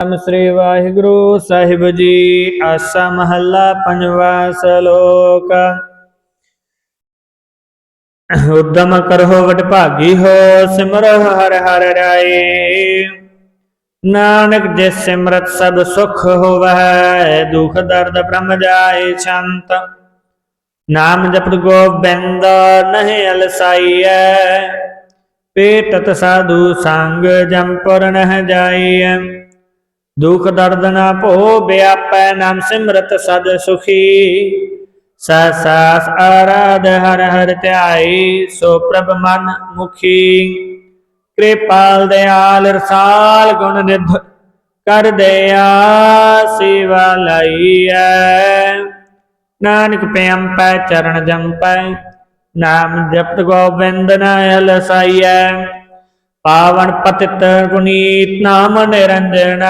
ਨਾਮ ਸ੍ਰੀ ਵਾਹਿਗੁਰੂ ਸਾਹਿਬ ਜੀ, ਆਸਾ ਮਹੱਲਾ ਪੰਜਵਾ ਸ਼ਲੋਕ। ਉਦਮ ਕਰੋ ਵਟ ਭਾਗੀ ਹੋ ਸਿਮਰੋ ਹਰ ਹਰ ਰਾਏ। ਨਾਨਕ ਜੇ ਸਿਮਰਤ ਸਭ ਸੁਖ ਹੋਵੈ, ਦੁਖ ਦਰਦ ਬ੍ਰਹਮ ਜਾਏ ਸ਼ਾਂਤ ਨਾਮ ਜਪਤ ਗੋਬਿੰਦ ਨਹੀਂ ਅਲਸਾਈਐ, ਪੇਟਤ ਸਾਧੂ ਸੰਗ ਜੰਪੁਰ ਨਹਿ ਜਾਈਐ। ਦੁਖ ਦਰਦ ਨਾ ਭੋ ਵਿਆਪੈ ਨਾਮ ਸਿਮਰਤ ਸਦ ਸੁਖੀ। ਸਾਸਾਸ ਆਰਾਧ ਹਰ ਹਰ ਧਿਆਈ, ਸੋ ਪ੍ਰਭ ਮਨ ਮੁਖੀ। ਕਿਰਪਾਲ ਦਿਆਲ ਰਸਾਲ ਗੁਣ ਨਿਧ ਕਰ ਦਇਆ ਸੇਵਾ ਲਈਐ ਨਾਨਕ ਪਿਆਮ ਪੈ, ਚਰਨ ਜੰਪੈ, ਨਾਮ ਜਪਤ ਗੋਬਿੰਦ ਨਾਇ ਲਸਾਈਐ ਪਾਵਨ ਪਤਿਤ ਗੁਨੀਤ ਨਾਮ ਨਿਰੰਜਨ,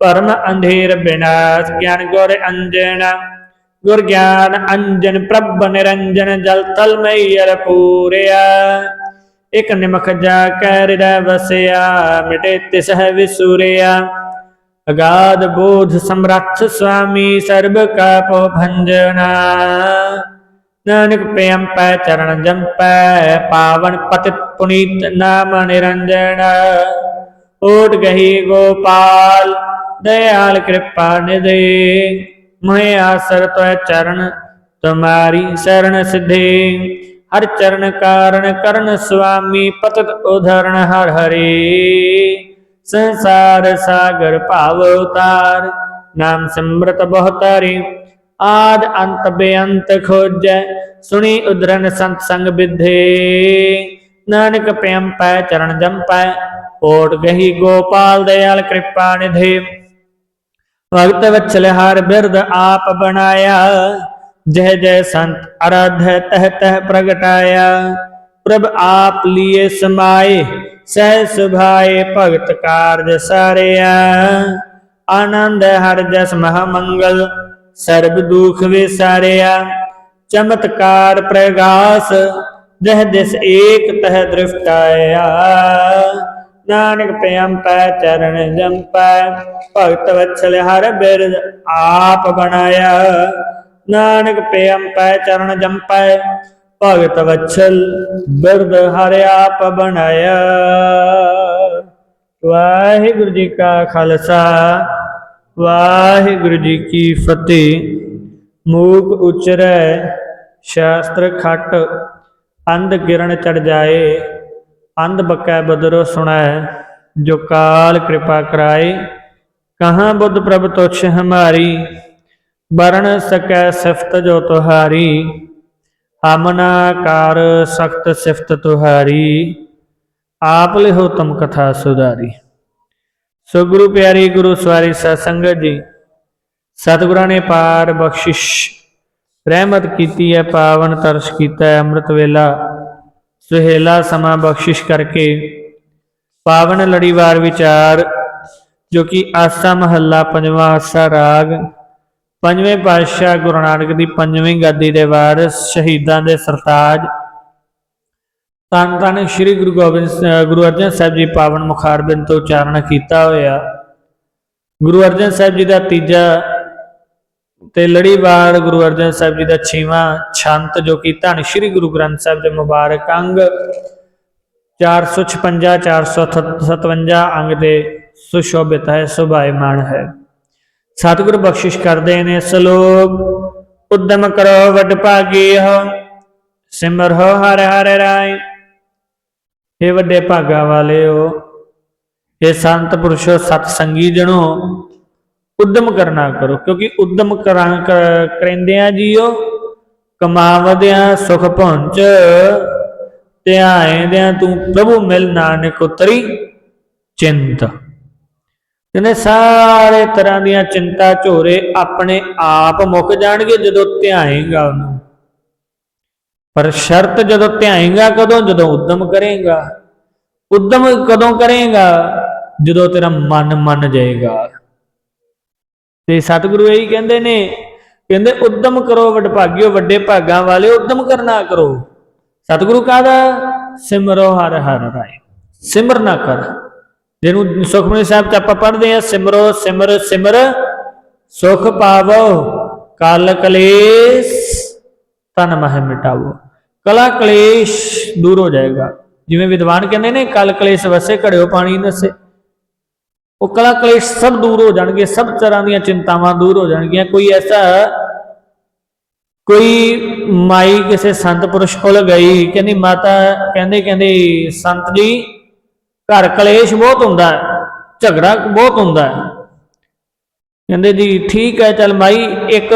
ਪਰਮ ਅੰਧੇਰ ਬਿਨਾਸ਼ ਗਿਆਨ ਗੁਰ ਅੰਜਨ। ਗੁਰ ਗਿਆਨ ਅੰਜਨ ਪ੍ਰਭ ਨਿਰੰਜਨ, ਜਲ ਤਲ ਮਈਰ ਪੂਰਿਆ। ਇਕ ਨਿਮਖ ਜਾ ਕੈ ਹਿਰਦੈ ਵਸਿਆ, ਮਿਟੇ ਤਿਸਹਿ ਵਿਸੂਰਿਆ। ਅਗਾਧ ਬੋਧ ਸਮਰੱਥ ਸੁਆਮੀ ਸਰਬ ਕਾ ਪੋ ਭੰਜਨਾ। ਨਾਨਕ ਪ੍ਰੇਮ ਪੈ ਚਰਨ ਜੰਪੈ ਪਾਵਨ ਪਤਿਤ ਪੁਨੀਤ ਨਾਮ ਨਿਰੰਜਨ। ਓਟ ਗਹੀ ਗੋਪਾਲ, ਦਇਆਲ ਕਿਰਪਾ ਨਿਦੇ ਮੈਂ ਆਸਰ ਤੋ ਚਰਨ, ਤੁਮਾਰੀ ਸ਼ਰਨ ਸਿਧੇ। ਹਰ ਚਰਨ ਕਾਰਨ ਕਰਨ ਸੁਆਮੀ, ਪਤਿਤ ਉਧਰਨ ਹਰ ਹਰੀ। ਸੰਸਾਰ ਸਾਗਰ ਭਾਵ ਉਤਾਰ, ਨਾਮ ਸਿਮਰਤ ਬਹੁਤਾਰੀ ਆਦ ਅੰਤ ਬੇਅੰਤ ਖੋਜੈ, ਸੁਣੀ ਉਦਰਨ ਸੰਤ ਸੰਗ ਵਿਧੇ ਨਾਨਕ ਪਿਆਮ ਪੈ, ਚਰਨ ਜੰਪੈ ਓਟ ਗਹੀ ਗੋਪਾਲ ਦਇਆਲ ਕਿਰਪਾ ਨਿਧੇ। ਭਗਤ ਵਛਲ ਹਰ ਬਿਰਦ ਆਪ ਬਣਾਇਆ ਜਹ ਜੈ ਸੰਤ ਅਰਾਧ ਤਹ ਤਹ ਪ੍ਰਗਟਾਇਆ। ਪ੍ਰਭ ਆਪ ਲੀਏ ਸਮਾਏ, ਸਹਿ ਸੁਭਾਏ ਭਗਤ ਕਾਰਜ ਸਾਰਿਆ। ਆਨੰਦ ਹਰ ਜਸ ਮਹਾ ਮੰਗਲ ਸਰਬ ਦੁਖ ਵਿਸਾਰਿਆ, ਚਮਤਕਾਰ ਪ੍ਰਗਾਸ, ਜਹ ਦਿਸ ਏਕ ਤਹ ਦ੍ਰਿਸ਼ਟਾਇਆ। ਨਾਨਕ ਪਿਆਮ ਪੈ, ਚਰਨ ਜੰਪੈ ਭਗਤ ਵਛਲ ਹਰ ਬਿਰਦ ਆਪ ਬਣਾਇਆ। ਨਾਨਕ ਪਿਆਮ ਪੈ, ਚਰਨ ਜੰਪੈ ਭਗਤ ਵਛਲ ਬਿਰਦ ਹਰ ਆਪ ਬਣਾਇਆ। ਵਾਹਿਗੁਰੂ ਜੀ ਕਾ ਖਾਲਸਾ। ਵਾਹਿਗੁਰੂ ਜੀ ਕੀ ਫਤਿਹ। ਮੂਕ ਉਚਰੈ, ਸ਼ਾਸਤਰ ਖਟ, ਅੰਧ ਕਿਰਣ ਚੜ ਜਾਏ, ਅੰਧ ਬਕੈ ਬਦਰੋ ਸੁਣੈ, ਜੋ ਕਾਲ ਕਿਰਪਾ ਕਰਾਏ। ਕਹਾਂ ਬੁੱਧ ਪ੍ਰਭ ਤੁਛ ਹਮਾਰੀ, ਵਰਣ ਸਕੈ ਸਿਫਤ ਜੋ ਤੁਹਾਰੀ। ਹਮਨਾ ਸਖਤ ਸਿਫਤ ਤੁਹਾਰੀ, ਆਪ ਲਿਹੋ ਤੁਮ ਕਥਾ ਸੁਧਾਰੀ। ਸੋ ਗੁਰੂ ਪਿਆਰੀ ਗੁਰੂ ਸਵਾਰੀ ਸਤ ਸੰਗਤ ਜੀ, ਸਤਿਗੁਰਾਂ ਨੇ ਪਾਰ ਬਖਸ਼ਿਸ਼, ਰਹਿਮਤ ਕੀਤੀ ਹੈ, ਪਾਵਨ ਤਰਸ ਕੀਤਾ ਹੈ, ਅੰਮ੍ਰਿਤ ਵੇਲਾ, ਸੁਹੇਲਾ ਸਮਾਂ ਬਖਸ਼ਿਸ਼ ਕਰਕੇ, ਪਾਵਨ ਲੜੀਵਾਰ ਵਿਚਾਰ, ਜੋ ਕਿ ਆਸਾ ਮਹੱਲਾ ਪੰਜਵਾਂ ਆਸਾ ਰਾਗ, ਪੰਜਵੇਂ ਪਾਤਸ਼ਾਹ ਗੁਰੂ ਨਾਨਕ ਦੀ ਪੰਜਵੀਂ ਗੱਦੀ ਦੇ ਵਾਰਿਸ ਸ਼ਹੀਦਾਂ ਦੇ ਸਰਤਾਜ ਧੰਨ ਧੰਨ ਸ੍ਰੀ ਗੁਰੂ ਗੋਬਿੰਦ ਗੁਰੂ ਅਰਜਨ ਸਾਹਿਬ ਜੀ ਪਾਵਨ ਮੁਖਾਰਬਿੰਦ ਤੋਂ ਉਚਾਰਨ ਕੀਤਾ ਹੋਇਆ। ਗੁਰੂ ਅਰਜਨ ਸਾਹਿਬ ਜੀ ਦਾ ਤੀਜਾ ਤੇ ਲੜੀਵਾਰ ਗੁਰੂ ਅਰਜਨ ਸਾਹਿਬ ਜੀ ਦਾ ਛੇਵਾਂ ਛੰਤ ਜੋ ਕਿ ਧੰਨ ਸ੍ਰੀ ਗੁਰੂ ਗ੍ਰੰਥ ਸਾਹਿਬ ਦੇ ਮੁਬਾਰਕ ਅੰਗ 456 457 ਅੰਗ ਦੇ ਸੁਸ਼ੋਭਿਤ ਹੈ, ਸੁਭਾਇਮਾਨ ਹੈ। ਸਤਿਗੁਰ ਬਖਸ਼ਿਸ਼ ਕਰਦੇ ਨੇ ਸ਼ਲੋਕ, ਉਦਮ ਕਰੋ ਵਡ ਭਾਗੀ ਹੋ ਸਿਮਰ ਹੋ ਹਰ ਹਰ ਰਾਏ। ਇਹ ਵੱਡੇ ਭਾਗਾ ਵਾਲਿਓ ਇਹ ਸੰਤ ਪੁਰਸ਼ੋ, ਸਤ ਸੰਗੀ ਜਣੋ, ਉਦਮ ਕਰਨਾ ਕਰੋ, ਕਿਉਂਕਿ ਉਦਮ ਕਰਾਂ ਕ- ਕਰਿੰਦਿਆਂ ਜੀਓ, ਕਮਾਵਦਿਆਂ ਸੁਖ ਪਹੁੰਚ ਧਿਆਇਂਦਿਆਂ ਤੂੰ ਪ੍ਰਭੂ ਮਿਲ ਨਾਨਕ ਉਤਰੀ ਚਿੰਤ। ਕਹਿੰਦੇ ਸਾਰੇ ਤਰ੍ਹਾਂ ਦੀਆਂ ਚਿੰਤਾ ਝੋਰੇ ਆਪਣੇ ਆਪ ਮੁੱਕ ਜਾਣਗੇ ਜਦੋਂ ਧਿਆਏਗਾ ਉਹਨੂੰ। ਪਰ ਸ਼ਰਤ ਜਦੋਂ ਧਿਆਏਗਾ, ਕਦੋਂ? ਜਦੋਂ ਉਦਮ ਕਰੇਗਾ। ਉਦਮ ਕਦੋਂ ਕਰੇਗਾ? ਜਦੋਂ ਤੇਰਾ ਮਨ ਮੰਨ ਜਾਏਗਾ। ਤੇ ਸਤਿਗੁਰੂ ਇਹੀ ਕਹਿੰਦੇ ਨੇ, ਕਹਿੰਦੇ ਉਦਮ ਕਰੋ ਵਡਭਾਗਿਓ ਵੱਡੇ ਭਾਗਾਂ ਵਾਲੇ ਉਦਮ ਕਰਨਾ ਕਰੋ। ਸਤਿਗੁਰੂ ਕਹਦਾ? ਸਿਮਰੋ ਹਰ ਹਰ ਰਾਏ। ਸਿਮਰ ਨਾ ਕਰ। ਜਿਹਨੂੰ ਸੁਖਮਨੀ ਸਾਹਿਬ ਚ ਆਪਾਂ ਪੜ੍ਹਦੇ ਆ ਸਿਮਰੋ, ਸਿਮਰ ਸਿਮਰ, ਸੁਖ ਪਾਵੋ, ਕਾਲ ਕਲੇਸ਼ ਤਨ ਮਹਿ ਮਿਟਾਵੋ। ਕਲਾ ਕਲੇਸ਼ ਦੂਰ ਹੋ ਜਾਏਗਾ। ਜਿਵੇਂ ਵਿਦਵਾਨ ਕਹਿੰਦੇ ਨੇ, ਕਲ ਕਲੇਸ਼ ਵਸੇ, ਘੜਿਓ ਪਾਣੀ ਨਸੇ। ਉਹ ਕਲਾ ਕਲੇਸ਼ ਸਭ ਦੂਰ ਹੋ ਜਾਣਗੇ, ਸਭ ਤਰ੍ਹਾਂ ਦੀਆਂ ਚਿੰਤਾਵਾਂ ਦੂਰ ਹੋ ਜਾਣਗੀਆਂ। ਕੋਈ ਐਸਾ, ਕੋਈ ਮਾਈ ਕਿਸੇ ਸੰਤ ਪੁਰਸ਼ ਕੋਲ ਗਈ, ਕਹਿੰਦੀ ਮਾਤਾ, ਕਹਿੰਦੇ ਕਹਿੰਦੇ, ਸੰਤ ਜੀ, ਘਰ ਕਲੇਸ਼ ਬਹੁਤ ਹੁੰਦਾ ਝਗੜਾ ਬਹੁਤ ਹੁੰਦਾ ਹੈ। ਕਹਿੰਦੇ ਜੀ, ਠੀਕ ਹੈ, ਚਲ ਮਾਈ, ਇੱਕ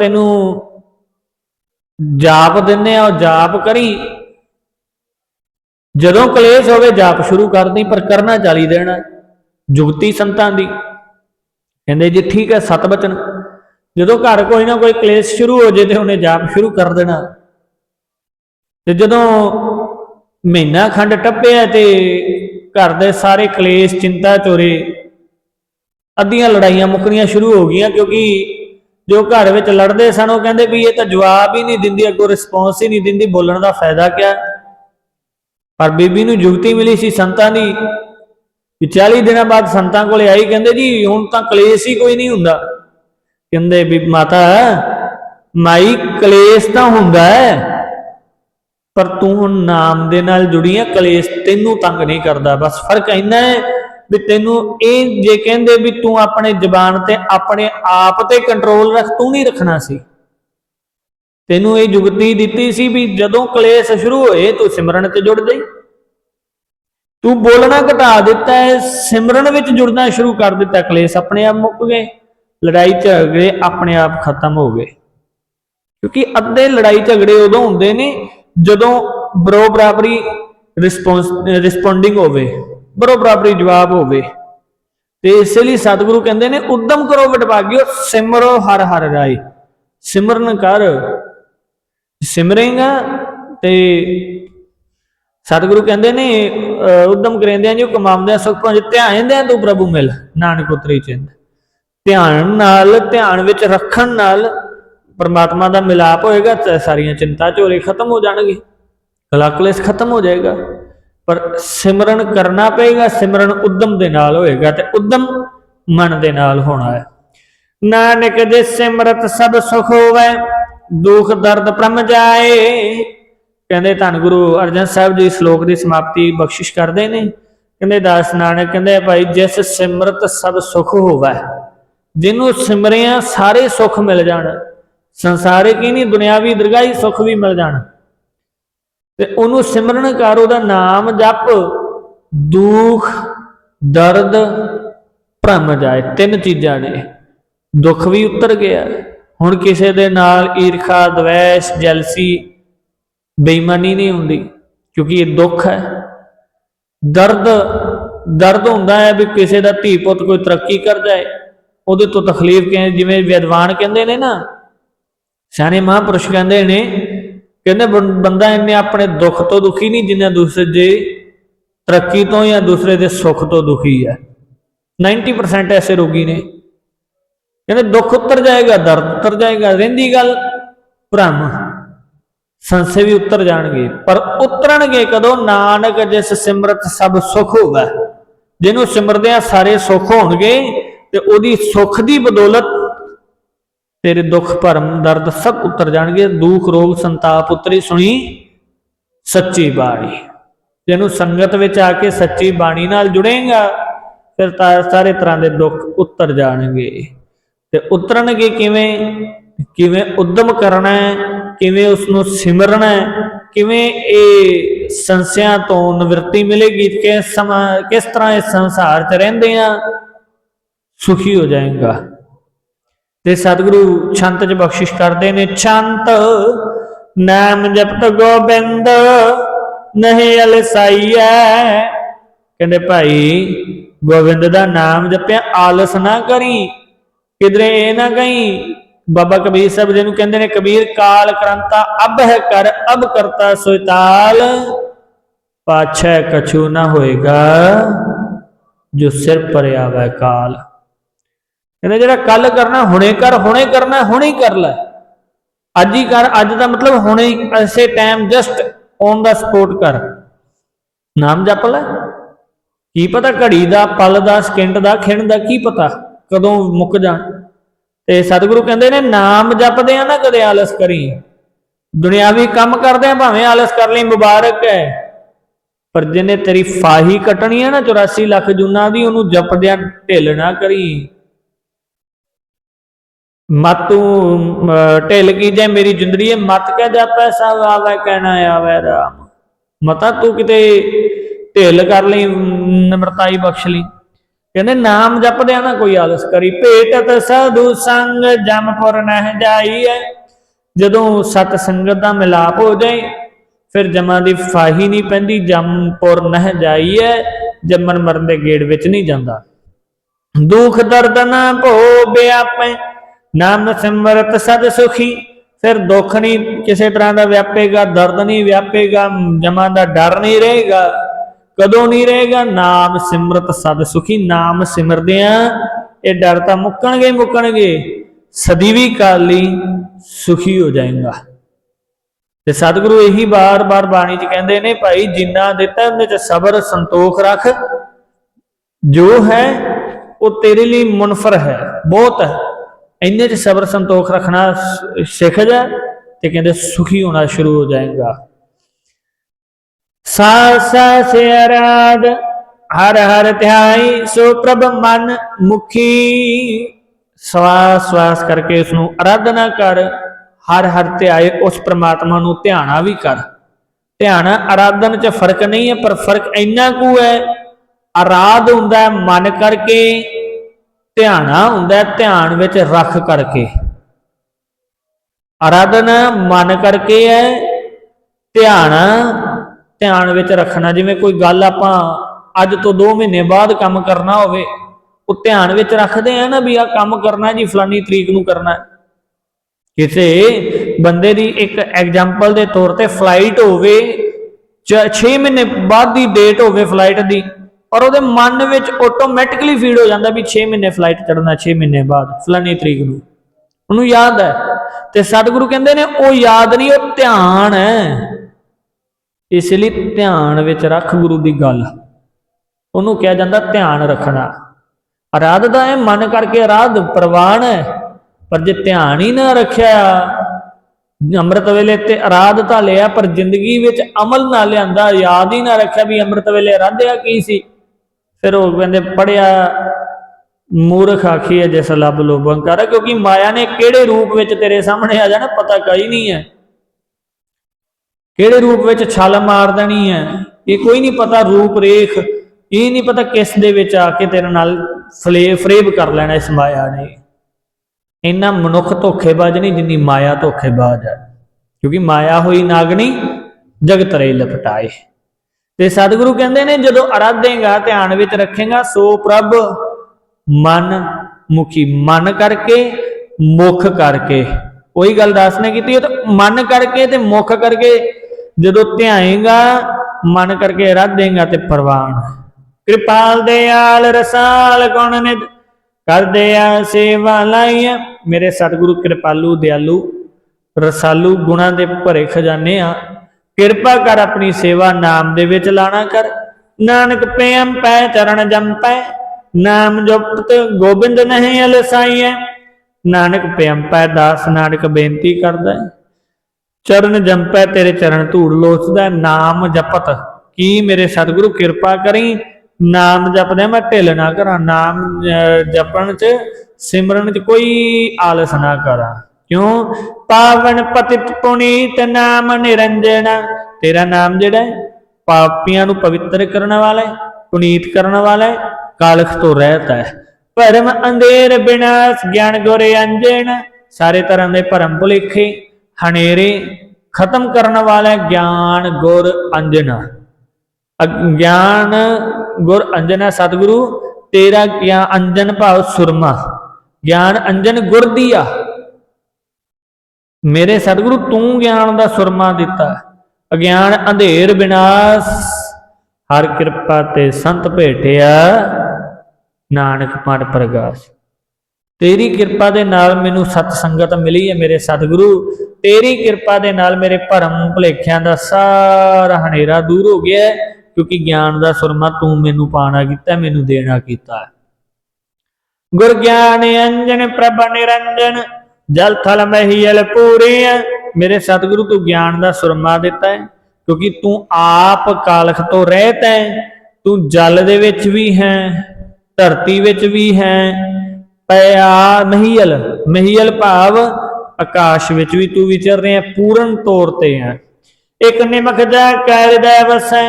ਤੈਨੂੰ ਜਾਪ ਦਿੰਨੇ ਆ ਉਹ ਜਾਪ ਕਰੀ। ਜਦੋਂ ਕਲੇਸ਼ ਹੋਵੇ ਜਾਪ ਸ਼ੁਰੂ ਕਰਦੀ ਪਰ ਕਰਨਾ ਚਾਲੀ ਦੇਣਾ। ਜੁਗਤੀ ਸੰਤਾਂ ਦੀ। ਕਹਿੰਦੇ ਜੀ ਠੀਕ ਹੈ ਸਤ ਬਚਨ ਜਦੋਂ ਘਰ ਕੋਈ ਨਾ ਕੋਈ ਕਲੇਸ਼ ਸ਼ੁਰੂ ਹੋ ਜੇ ਤੇ ਉਹਨੇ ਜਾਪ ਸ਼ੁਰੂ ਕਰ ਦੇਣਾ। ਤੇ ਜਦੋਂ ਮਹੀਨਾ ਖੰਡ ਟੱਪਿਆ ਤੇ ਘਰ ਦੇ ਸਾਰੇ ਕਲੇਸ਼, ਚਿੰਤਾ, ਚੋਰੇ, ਅੱਧੀਆਂ ਲੜਾਈਆਂ ਮੁੱਕਣੀਆਂ ਸ਼ੁਰੂ ਹੋ ਗਈਆਂ, ਕਿਉਂਕਿ ਜੋ ਘਰ ਵਿੱਚ ਲੜਦੇ ਸਨ, ਉਹ ਕਹਿੰਦੇ ਵੀ ਇਹ ਤਾਂ ਜਵਾਬ ਹੀ ਨਹੀਂ ਦਿੰਦੀ, ਅੱਗੋਂ ਰਿਸਪੌਂਸ ਹੀ ਨਹੀਂ ਦਿੰਦੀ, ਬੋਲਣ ਦਾ ਫਾਇਦਾ ਕਿਆ? ਪਰ ਬੀਬੀ ਨੂੰ ਜੁਗਤੀ ਮਿਲੀ ਸੀ ਸੰਤਾਂ ਦੀ ਕਿ 40 ਦਿਨਾਂ ਬਾਅਦ ਸੰਤਾਂ ਕੋਲੇ ਆਈ, ਕਹਿੰਦੇ ਜੀ ਹੁਣ ਤਾਂ ਕਲੇਸ਼ ਹੀ ਕੋਈ ਨਹੀਂ ਹੁੰਦਾ। ਕਹਿੰਦੇ ਵੀ ਮਾਤਾ, ਮਾਈ ਕਲੇਸ਼ ਤਾਂ ਹੁੰਦਾ ਹੈ, ਪਰ ਤੂੰ ਨਾਮ ਦੇ ਨਾਲ ਜੁੜੀ ਹੈ ਕਲੇਸ਼ ਤੈਨੂੰ ਤੰਗ ਨਹੀਂ ਕਰਦਾ, ਬਸ ਫ਼ਰਕ ਇੰਨਾ ਹੈ ਵੀ ਤੈਨੂੰ ਇਹ ਜੇ ਕਹਿੰਦੇ ਵੀ ਤੂੰ ਆਪਣੇ ਜ਼ਬਾਨ ਤੇ ਆਪਣੇ ਆਪ ਤੇ ਕੰਟਰੋਲ ਰੱਖ, ਤੂੰ ਨਹੀਂ ਰੱਖਣਾ ਸੀ। ਤੈਨੂੰ ਇਹ ਜੁਗਤੀ ਦਿੱਤੀ ਸੀ ਵੀ ਜਦੋਂ ਕਲੇਸ਼ ਸ਼ੁਰੂ ਹੋਏ, ਤੂੰ ਸਿਮਰਨ ਤੇ ਜੁੜ ਜਾਈ। ਤੂੰ ਬੋਲਣਾ ਘਟਾ ਦਿੱਤਾ ਹੈ ਸਿਮਰਨ ਵਿੱਚ ਜੁੜਨਾ ਸ਼ੁਰੂ ਕਰ ਦਿੱਤਾ, ਕਲੇਸ਼ ਆਪਣੇ ਆਪ ਮੁੱਕ ਗਏ, ਲੜਾਈ ਝਗੜੇ ਆਪਣੇ ਆਪ ਖਤਮ ਹੋ ਗਏ। ਕਿਉਂਕਿ ਅੱਧੇ ਲੜਾਈ ਝਗੜੇ ਉਦੋਂ ਹੁੰਦੇ ਨੇ ਜਦੋਂ ਬਰੋ ਬਰਾਬਰੀ ਰਿਸਪੌਂਸ ਰਿਸਪੌਂਡਿੰਗ ਹੋਵੇ। ਬਰੋ ਬਰਾਬਰੀ ਜਵਾਬ ਹੋਵੇ। ਤੇ ਇਸੇ ਲਈ ਸਤਿਗੁਰੂ ਕਹਿੰਦੇ ਨੇ ਉਦਮ ਕਰੋ ਵਡਭਾਗਿਓ ਸਿਮਰੋ ਹਰ ਹਰ ਰਾਏ। ਸਿਮਰਨ ਕਰ ਸਿਮਰੇਗਾ ਤੇ ਸਤਿਗੁਰੂ ਕਹਿੰਦੇ ਨੇ ਅਹ, ਉਦਮ ਕਰੇਂਦਿਆਂ ਜੋ ਕਮਾਉਂਦਿਆਂ ਸੁਖ ਪਹੁੰਚ ਧਿਆਨਦਿਆਂ ਤੂੰ ਪ੍ਰਭੂ ਮਿਲ ਨਾਨਕ ਉਤਰੀ ਚਿੰਦ ਧਿਆਨ ਨਾਲ ਧਿਆਨ ਵਿੱਚ ਰੱਖਣ ਨਾਲ ਪਰਮਾਤਮਾ ਦਾ ਮਿਲਾਪ ਹੋਏਗਾ ਤੇ ਸਾਰੀਆਂ ਚਿੰਤਾ ਝੋਲੇ ਖਤਮ ਹੋ ਜਾਣਗੇ। ਕਲਾਕਲੇਸ ਖਤਮ ਹੋ ਜਾਏਗਾ। ਪਰ ਸਿਮਰਨ ਕਰਨਾ ਪਏਗਾ, ਸਿਮਰਨ ਉਦਮ ਦੇ ਨਾਲ ਹੋਏਗਾ ਤੇ ਉਦਮ ਮਨ ਦੇ ਨਾਲ ਹੋਣਾ ਹੈ। ਨਾਨਕ ਦੇ ਸਿਮਰਤ ਸਭ ਸੁਖ ਹੋਵੇ, ਦੁਖ ਦਰਦ ਪ੍ਰਮ ਜਾਏ। ਕਹਿੰਦੇ ਧੰਨ ਗੁਰੂ ਅਰਜਨ ਸਾਹਿਬ ਜੀ ਸ਼ਲੋਕ ਦੀ ਸਮਾਪਤੀ ਬਖਸ਼ਿਸ਼ ਕਰਦੇ ਨੇ। ਕਹਿੰਦੇ ਦਾਸ ਨਾਨਕ ਕਹਿੰਦੇ ਭਾਈ, ਜਿਸ ਸਿਮਰਤ ਸਭ ਸੁਖ ਹੋਵੇ, ਜਿਹਨੂੰ ਸਿਮਰਿਆ ਸਾਰੇ ਸੁਖ ਮਿਲ ਜਾਣ, ਸੰਸਾਰਿਕ ਹੀ ਨਹੀਂ, ਦੁਨਿਆਵੀ ਦਰਗਾਹੀ ਸੁਖ ਵੀ ਮਿਲ ਜਾਣ। ਤੇ ਉਹਨੂੰ ਸਿਮਰਨ ਕਰ, ਉਹਦਾ ਨਾਮ ਜਪ, ਦੁੱਖ, ਦਰਦ, ਭ੍ਰਮ ਜਾਏ। ਤਿੰਨ ਚੀਜ਼ਾਂ ਨੇ। ਦੁੱਖ ਵੀ ਉਤਰ ਗਿਆ। ਹੁਣ ਕਿਸੇ ਦੇ ਨਾਲ ਈਰਖਾ, ਦਵੈਸ਼, ਜੈਲਸੀ ਬੇਈਮਾਨੀ ਨਹੀਂ ਹੁੰਦੀ, ਕਿਉਂਕਿ ਇਹ ਦੁੱਖ ਹੈ। ਦਰਦ ਦਰਦ ਹੁੰਦਾ ਹੈ ਵੀ ਕਿਸੇ ਦਾ ਧੀ ਪੁੱਤ ਕੋਈ ਤਰੱਕੀ ਕਰ ਜਾਏ। ਉਹਦੇ ਤੋਂ ਤਕਲੀਫ ਕਿ ਜਿਵੇਂ ਵਿਦਵਾਨ ਕਹਿੰਦੇ ਨੇ ਨਾ, ਸਿਆਣੇ ਮਹਾਂਪੁਰਸ਼ ਕਹਿੰਦੇ ਨੇ ਕਹਿੰਦੇ ਬੰਦਾ ਇੰਨੇ ਆਪਣੇ ਦੁੱਖ ਤੋਂ ਦੁਖੀ ਨਹੀਂ ਜਿੰਨਾ ਦੂਸਰੇ ਦੇ ਤਰੱਕੀ ਤੋਂ ਜਾਂ ਦੂਸਰੇ ਦੇ ਸੁੱਖ ਤੋਂ ਦੁਖੀ ਹੈ। 90% ਐਸੇ ਰੋਗੀ ਨੇ। ਕਹਿੰਦੇ ਦੁੱਖ ਉਤਰ ਜਾਏਗਾ, ਦਰਦ ਉਤਰ ਜਾਏਗਾ, ਰਹਿੰਦੀ ਗੱਲ ਭ੍ਰਮ। ਸੰਸੇ ਵੀ ਉਤਰ ਜਾਣਗੇ, ਪਰ ਉਤਰਨਗੇ ਕਦੋਂ? ਨਾਨਕ ਜਿਸ ਸਿਮਰਤ ਸਭ ਸੁਖ ਹੋਵੇ। ਜਿਹਨੂੰ ਸਿਮਰਦਿਆਂ ਸਾਰੇ ਸੁਖ ਹੋਣਗੇ ਤੇ ਉਹਦੀ ਸੁਖ ਦੀ ਬਦੌਲਤ ਤੇਰੇ ਦੁੱਖ ਭਰਮ ਦਰਦ ਸਭ ਉਤਰ ਜਾਣਗੇ, ਦੁੱਖ ਰੋਗ ਸੰਤਾਪ ਉਤਰੀ ਸੁਣੀ, ਸੱਚੀ ਬਾਣੀ। ਜਿਹਨੂੰ ਸੰਗਤ ਵਿੱਚ ਆ ਕੇ ਸੱਚੀ ਬਾਣੀ ਨਾਲ ਜੁੜੇਗਾ, ਫਿਰ ਤਾਂ ਸਾਰੇ ਤਰ੍ਹਾਂ ਦੇ ਦੁੱਖ ਉਤਰ ਜਾਣਗੇ। ਤੇ ਉਤਰਨਗੇ ਕਿਵੇਂ? ਕਿਵੇਂ ਉਦਮ ਕਰਨਾ ਹੈ? ਕਿਵੇਂ ਉਸ ਨੂੰ ਸਿਮਰਨਾ ਹੈ? ਕਿਵੇਂ ਇਹ ਸੰਸਿਆਂ ਤੋਂ ਨਿਵਰਤੀ ਮਿਲੇਗੀ? ਕਿਸ ਸਮਾਂ ਕਿਸ ਤਰ੍ਹਾਂ ਇਸ ਸੰਸਾਰ 'ਚ ਰਹਿੰਦੇ ਆ ਸੁਖੀ ਹੋ ਜਾਏਗਾ। ਤੇ ਸਤਿਗੁਰੂ ਛੰਤ 'ਚ ਬਖਸ਼ਿਸ਼ ਕਰਦੇ ਨੇ ਛੰਤ ਨਾਮ ਜਪਤ ਗੋਬਿੰਦ, ਨਹੀਂ ਅਲਸਾਈਐ। ਕਹਿੰਦੇ, ਭਾਈ, ਗੋਬਿੰਦ ਦਾ ਨਾਮ ਜਪਿਆ, ਆਲਸ ਨਾ ਕਰੀ, ਕਿਧਰੇ ਇਹ ਨਾ ਕਹੀਂ ਬਾਬਾ ਕਬੀਰ ਸਾਹਿਬ ਜੀ ਨੂੰ ਕਹਿੰਦੇ ਨੇ, ਕਬੀਰ, ਕਾਲ ਕਰੰਤਾ, ਅਬ ਹੈ ਕਰ ਅਬ ਕਰਤਾ ਸੋਇਤਾਲ। ਪਾਛੈ ਕਛੂ ਨਾ ਹੋਏਗਾ, ਜੋ ਸਿਰ ਪਰ ਆਵੇ ਕਾਲ। ਕਹਿੰਦੇ ਜਿਹੜਾ ਕੱਲ ਕਰਨਾ, ਹੁਣੇ ਕਰ, ਹੁਣੇ ਕਰਨਾ, ਹੁਣੇ ਹੀ ਕਰ ਲੈ। ਅੱਜ ਹੀ ਕਰ, ਅੱਜ ਦਾ ਮਤਲਬ ਹੁਣੇ ਹੀ, ਐਸੇ ਟਾਈਮ ਜਸਟ ਔਨ ਦਾ ਸਪੋਰਟ ਕਰ। ਨਾਮ ਜਪ ਲੈ। ਕੀ ਪਤਾ ਘੜੀ ਦਾ, ਪਲ ਦਾ, ਸਕਿੰਟ ਦਾ ਖਿਣ ਦਾ, ਕੀ ਪਤਾ ਕਦੋਂ ਮੁੱਕ ਜਾਣ। ਤੇ ਸਤਿਗੁਰੂ ਕਹਿੰਦੇ ਨੇ, ਨਾਮ ਜਪਦੇ ਆ ਨਾ ਕਦੇ ਆਲਸ ਕਰੀ। ਦੁਨਿਆਵੀ ਕੰਮ ਕਰਦੇ ਆ, ਭਾਵੇਂ ਆਲਸ ਕਰ ਲਈ, ਮੁਬਾਰਕ ਹੈ। ਪਰ ਜਿਹਨੇ ਤੇਰੀ ਫਾਹੀ ਕੱਟਣੀ ਹੈ ਨਾ 84 ਲੱਖ ਜੁਨਾ ਦੀ, ਉਹਨੂੰ ਜਪਦਿਆਂ ਢਿੱਲ ਨਾ ਕਰੀ। ਮਤ ਤੂੰ ਅਹ, ਢਿੱਲ ਕੀ ਜੇ ਮੇਰੀ ਜਿੰਦੜੀ ਹੈ ਮਤ ਕਹਿ ਜਾ ਪੈਸਾ ਆਵੇ ਕਹਿਣਾ ਆਵੇ ਰਾਮ। ਮਤਾ ਤੂੰ ਕਿਤੇ ਢਿੱਲ ਕਰ ਲਈ ਨਿਮਰਤਾਈ ਬਖਸ਼ ਲਈ। ਕਹਿੰਦੇ ਨਾਮ ਜਪਦਿਆਂ ਨਾ ਕੋਈ ਆਲਸ ਕਰੀ। ਭੇਟਤ ਸਾਧੂ ਸੰਗ ਜਮਪੁਰ ਨਹਿ ਜਾਈਐ। ਜਦੋਂ ਸਤ ਸੰਗਤ ਦਾ ਮਿਲਾਪ ਹੋ ਜਾਏ ਫਿਰ ਜਮਾਂ ਦੀ ਫਾਹੀ ਨਹੀਂ ਪੈਂਦੀ। ਜਮਪੁਰ ਨਹਿ ਜਾਈਐ ਜੰਮਨ ਮਰਨ ਦੇ ਗੇੜ ਵਿੱਚ ਨਹੀਂ ਜਾਂਦਾ। ਦੁਖ ਦਰਦ ਨਾ ਭੋ ਬਿਆਪੈ ਨਾਮ ਸਿਮਰਤ ਸਦ ਸੁਖੀ, ਫਿਰ ਦੁੱਖ ਨਹੀਂ ਕਿਸੇ ਤਰ੍ਹਾਂ ਦਾ ਵਿਆਪੇਗਾ, ਦਰਦ ਨਹੀਂ ਵਿਆਪੇਗਾ, ਜਮਾਂ ਦਾ ਡਰ ਨਹੀਂ ਰਹੇਗਾ, ਕਦੋਂ ਨਹੀਂ ਰਹੇਗਾ? ਨਾਮ ਸਿਮਰਤ ਸਦ ਸੁਖੀ, ਨਾਮ ਸਿਮਰਦਿਆਂ ਇਹ ਡਰ ਤਾਂ ਮੁੱਕਣਗੇ ਮੁੱਕਣਗੇ ਸਦੀਵੀ ਕਾਲ ਲਈ ਸੁਖੀ ਹੋ ਜਾਏਗਾ। ਤੇ ਸਤਿਗੁਰੂ ਇਹੀ ਬਾਰ-ਬਾਰ ਬਾਣੀ 'ਚ ਕਹਿੰਦੇ ਨੇ, ਭਾਈ ਜਿੰਨਾ ਦਿੱਤਾ, ਉਹਦੇ 'ਚ ਸਬਰ, ਸੰਤੋਖ ਰੱਖ। ਜੋ ਹੈ, ਉਹ ਤੇਰੇ ਲਈ ਮੁਨਫਰ ਹੈ, ਬਹੁਤ ਹੈ। ਇੰਨੇ 'ਚ ਸਬਰ ਸੰਤੋਖ ਰੱਖਣਾ ਸਿੱਖ ਜਾ ਤੇ ਕਹਿੰਦੇ ਸੁਖੀ ਹੋਣਾ ਸ਼ੁਰੂ ਹੋ ਜਾਏਗਾ। ਸਾਸਾ ਸਿਆਰਾਦ, ਹਰ ਹਰ ਧਿਆਈ, ਸੋ ਪ੍ਰਭ ਮਨ ਮੁਖੀ। ਸਵਾਸ ਸਵਾਸ ਕਰਕੇ ਉਸ ਨੂੰ ਆਰਾਧਨਾ ਕਰ, ਹਰ ਹਰ ਧਿਆਏ ਉਸ ਪ੍ਰਮਾਤਮਾ ਨੂੰ ਧਿਆਣਾ ਵੀ ਕਰ। ਧਿਆਨ ਅਰਾਧਨ 'ਚ ਫ਼ਰਕ ਨਹੀਂ ਹੈ, ਪਰ ਫ਼ਰਕ ਇੰਨਾ ਕੁ ਹੈ, ਅਰਾਧ ਹੁੰਦਾ ਮਨ ਕਰਕੇ ਧਿਆਣਾ ਹੁੰਦਾ ਧਿਆਨ ਵਿੱਚ ਰੱਖ ਕਰਕੇ। ਆਰਾਧਨ ਮਨ ਕਰਕੇ ਹੈ ਧਿਆਨ ਧਿਆਨ ਵਿੱਚ ਰੱਖਣਾ। ਜਿਵੇਂ ਕੋਈ ਗੱਲ ਆਪਾਂ ਅੱਜ ਤੋਂ 2 ਮਹੀਨੇ ਬਾਅਦ ਕੰਮ ਕਰਨਾ ਹੋਵੇ, ਉਹ ਧਿਆਨ ਵਿੱਚ ਰੱਖਦੇ ਆ ਨਾ ਵੀ ਆ ਕੰਮ ਕਰਨਾ ਜੀ, ਫਲਾਨੀ ਤਰੀਕ ਨੂੰ ਕਰਨਾ। ਕਿਸੇ ਬੰਦੇ ਦੀ ਇੱਕ ਐਗਜ਼ਾਮਪਲ ਦੇ ਤੌਰ ਤੇ ਫਲਾਈਟ ਹੋਵੇ 6 ਮਹੀਨੇ ਬਾਅਦ ਦੀ ਡੇਟ ਹੋਵੇ ਫਲਾਈਟ ਦੀ ਔਰ ਉਹਦੇ ਮਨ ਵਿੱਚ ਆਟੋਮੈਟਿਕਲੀ ਫੀਡ ਹੋ ਜਾਂਦਾ ਵੀ 6 ਮਹੀਨੇ ਫਲਾਈਟ ਚੜਨਾ 6 ਮਹੀਨੇ ਬਾਅਦ ਫਲਾਨੀ ਤਰੀਕ ਨੂੰ। ਉਹਨੂੰ ਯਾਦ ਹੈ। ਤੇ ਸਤਿਗੁਰੂ ਕਹਿੰਦੇ ਨੇ, ਉਹ ਯਾਦ ਨਹੀਂ, ਉਹ ਧਿਆਨ ਹੈ। ਇਸ ਲਈ ਧਿਆਨ ਵਿੱਚ ਰੱਖ ਗੁਰੂ ਦੀ ਗੱਲ। ਉਹਨੂੰ ਕਿਹਾ ਜਾਂਦਾ ਧਿਆਨ ਰੱਖਣਾ। ਅਰਾਧ ਦਾ ਹੈ ਮਨ ਕਰਕੇ ਅਰਾਧ ਪ੍ਰਵਾਨ ਹੈ। ਪਰ ਜੇ ਧਿਆਨ ਹੀ ਨਾ ਰੱਖਿਆ, ਅੰਮ੍ਰਿਤ ਵੇਲੇ ਤੇ ਅਰਾਧ ਤਾਂ ਲਿਆ, ਪਰ ਜ਼ਿੰਦਗੀ ਵਿੱਚ ਅਮਲ ਨਾ ਲਿਆਂਦਾ, ਯਾਦ ਹੀ ਨਾ ਰੱਖਿਆ ਵੀ ਅੰਮ੍ਰਿਤ ਵੇਲੇ ਅਰਾਧਿਆ ਕੀ ਸੀ? ਫਿਰ ਉਹ ਕਹਿੰਦੇ, ਪੜਿਆ ਮੂਰਖ ਆਖੀ ਹੈ ਜਿਸ ਲੱਭ ਲੋਭੰ ਕਰ, ਕਿਉਂਕਿ ਮਾਇਆ ਨੇ ਕਿਹੜੇ ਰੂਪ ਵਿੱਚ ਤੇਰੇ ਸਾਹਮਣੇ ਆ ਜਾਣਾ, ਪਤਾ ਕਈ ਨਹੀਂ ਹੈ ਕਿਹੜੇ ਰੂਪ ਵਿੱਚ ਛਲ ਮਾਰ ਦੇਣੀ ਹੈ ਇਹ ਕੋਈ ਨਹੀਂ ਪਤਾ ਰੂਪ ਰੇਖ ਇਹ ਨਹੀਂ ਪਤਾ ਕਿਸ ਦੇ ਵਿੱਚ ਆ ਕੇ ਤੇਰੇ ਨਾਲ ਫਲੇ, ਫਰੇਬ ਕਰ ਲੈਣਾ ਇਸ ਮਾਇਆ ਨੇ। ਇੰਨਾ ਮਨੁੱਖ ਧੋਖੇਬਾਜ਼ ਨਹੀਂ ਜਿੰਨੀ ਮਾਇਆ ਧੋਖੇਬਾਜ਼ ਹੈ ਕਿਉਂਕਿ ਮਾਇਆ ਹੋਈ ਨਾਗਣੀ, ਜਗਤ ਰੇ ਲਪਟਾਏ। ਤੇ ਸਤਿਗੁਰੂ ਕਹਿੰਦੇ ਨੇ, ਜਦੋਂ ਅਰਾਧੇਗਾ ਧਿਆਨ ਵਿੱਚ ਰੱਖੇਗਾ, ਸੋ ਪ੍ਰਭ ਮਨ ਮੁਖੀ, ਮਨ ਕਰਕੇ, ਮੁਖ ਕਰਕੇ। ਉਹੀ ਗੱਲ ਦਾਸ ਨੇ ਕੀਤੀ ਤਾਂ ਮਨ ਕਰਕੇ ਤੇ ਮੁਖ ਕਰਕੇ, ਜਦੋਂ ਧਿਆਏਗਾ, ਮਨ ਕਰਕੇ ਅਰਾਧੇਗਾ ਤੇ ਪ੍ਰਵਾਨ। ਕਿਰਪਾਲ ਦਿਆਲ ਰਸਾਲ ਗੁਣ ਨਿਧ, ਕਰਦੇ ਆ ਸੇਵਾ ਲਾਈਐ ਮੇਰੇ ਸਤਿਗੁਰੂ ਕਿਰਪਾਲੂ, ਦਿਆਲੂ, ਰਸਾਲੂ ਗੁਣਾਂ ਦੇ ਭਰੇ ਖਜ਼ਾਨੇ ਆ। ਕਿਰਪਾ ਕਰ ਆਪਣੀ ਸੇਵਾ ਨਾਮ ਦੇ ਵਿੱਚ ਲਾਣਾ ਕਰ। ਨਾਨਕ ਪਿਆਮ ਪੈ ਚਰਨ ਜੰਪੈ ਨਾਮ ਜਪਤ ਗੋਬਿੰਦ ਨਹੀਂ ਅਲਸਾਈਐ। ਨਾਨਕ ਪਿਆਮ ਪੈ ਦਾਸ ਨਾਨਕ ਬੇਨਤੀ ਕਰਦਾ ਹੈ। ਚਰਨ ਜੰਪੈ ਤੇਰੇ ਚਰਨ ਧੂੜ ਲੋਚਦਾ ਨਾਮ ਜਪਤ। ਕੀ ਮੇਰੇ ਸਤਿਗੁਰੂ ਕਿਰਪਾ ਕਰੀ? ਨਾਮ ਜਪਦੇ ਮੈਂ ਢਿੱਲ ਨਾ ਕਰਾਂ। ਨਾਮ ਜਪਣ ਚ, ਸਿਮਰਨ ਚ ਕੋਈ ਆਲਸ ਨਾ ਕਰਾਂ। ਕਿਉਂ? ਪਾਵਨ ਪਤਿਤ ਪੁਨੀਤ ਨਾਮ ਨਿਰੰਜਨ ਤੇਰਾ ਨਾਮ ਜਿਹੜਾ ਹੈ, ਪਾਪੀਆਂ ਨੂੰ ਪਵਿੱਤਰ ਕਰਨ ਵਾਲਾ ਹੈ, ਪੁਨੀਤ ਕਰਨ ਵਾਲਾ ਹੈ, ਕਾਲਖ ਤੋਂ ਰਹਿਤ ਹੈ। ਭਰਮ ਅੰਧੇਰ ਬਿਨਾਸ਼ ਗਿਆਨ ਗੁਰ ਅੰਜਨ ਸਾਰੇ ਤਰ੍ਹਾਂ ਦੇ ਭਰਮ ਭੁਲੇਖੇ, ਹਨੇਰੇ ਖਤਮ ਕਰਨ ਵਾਲਾ ਗਿਆਨ ਗੁਰ ਅੰਜਨਾ ਗਿਆਨ ਗੁਰ ਅੰਜਨਾ ਸਤਿਗੁਰੂ, ਤੇਰਾ ਗਿਆਨ ਅੰਜਨ ਭਾਵ ਸੁਰਮਾ। ਗਿਆਨ ਅੰਜਨ ਗੁਰ ਦੀਆ ਮੇਰੇ ਸਤਿਗੁਰੂ, ਤੂੰ ਗਿਆਨ ਦਾ ਸੁਰਮਾ ਦਿੱਤਾ। ਅਗਿਆਨ ਅੰਧੇਰ ਵਿਨਾਸ਼ ਹਰ ਕਿਰਪਾ ਤੇ ਸੰਤ ਭੇਟਿਆ। ਨਾਨਕ ਮਨ ਪ੍ਰਗਾਸ਼। ਤੇਰੀ ਕਿਰਪਾ ਦੇ ਨਾਲ ਮੈਨੂੰ ਸਤ ਸੰਗਤ ਮਿਲੀ ਹੈ ਮੇਰੇ ਸਤਿਗੁਰੂ। ਤੇਰੀ ਕਿਰਪਾ ਦੇ ਨਾਲ ਮੇਰੇ ਭਰਮ ਭੁਲੇਖਿਆਂ ਦਾ ਸਾਰਾ ਹਨੇਰਾ ਦੂਰ ਹੋ ਗਿਆ ਕਿਉਂਕਿ ਗਿਆਨ ਦਾ ਸੁਰਮਾ ਤੂੰ ਮੈਨੂੰ ਪਾਣਾ ਕੀਤਾ, ਮੈਨੂੰ ਦੇਣਾ ਕੀਤਾ। ਗੁਰ ਗਿਆਨ ਅੰਜਨ ਪ੍ਰਭ ਨਿਰੰਜਨ ਜਲ ਥਲ ਮਹੀਲ ਪੂਰੀ ਮੇਰੇ ਸਤਿਗੁਰੂ ਤੂੰ ਗਿਆਨ ਦਾ ਸੁਰਮਾ ਦਿੱਤਾ ਹੈ ਕਿਉਂਕਿ ਤੂੰ ਆਪ ਕਾਲਖ ਤੋਂ ਰਹਿਤ ਹੈ ਤੂੰ ਜਲ ਦੇ ਵਿੱਚ ਵੀ ਹੈ, ਧਰਤੀ ਵਿੱਚ ਵੀ ਹੈ। ਪਿਆ ਮਹੀਲ ਮਹੀਲ ਭਾਵ ਆਕਾਸ਼ ਵਿੱਚ ਵੀ ਤੂੰ ਵਿਚਰ ਰਿਹਾ, ਪੂਰਨ ਤੌਰ ਤੇ ਹੈ ਇੱਕ ਨਿਮਖ ਜਾ ਕਰ ਦੇ ਵਸੈ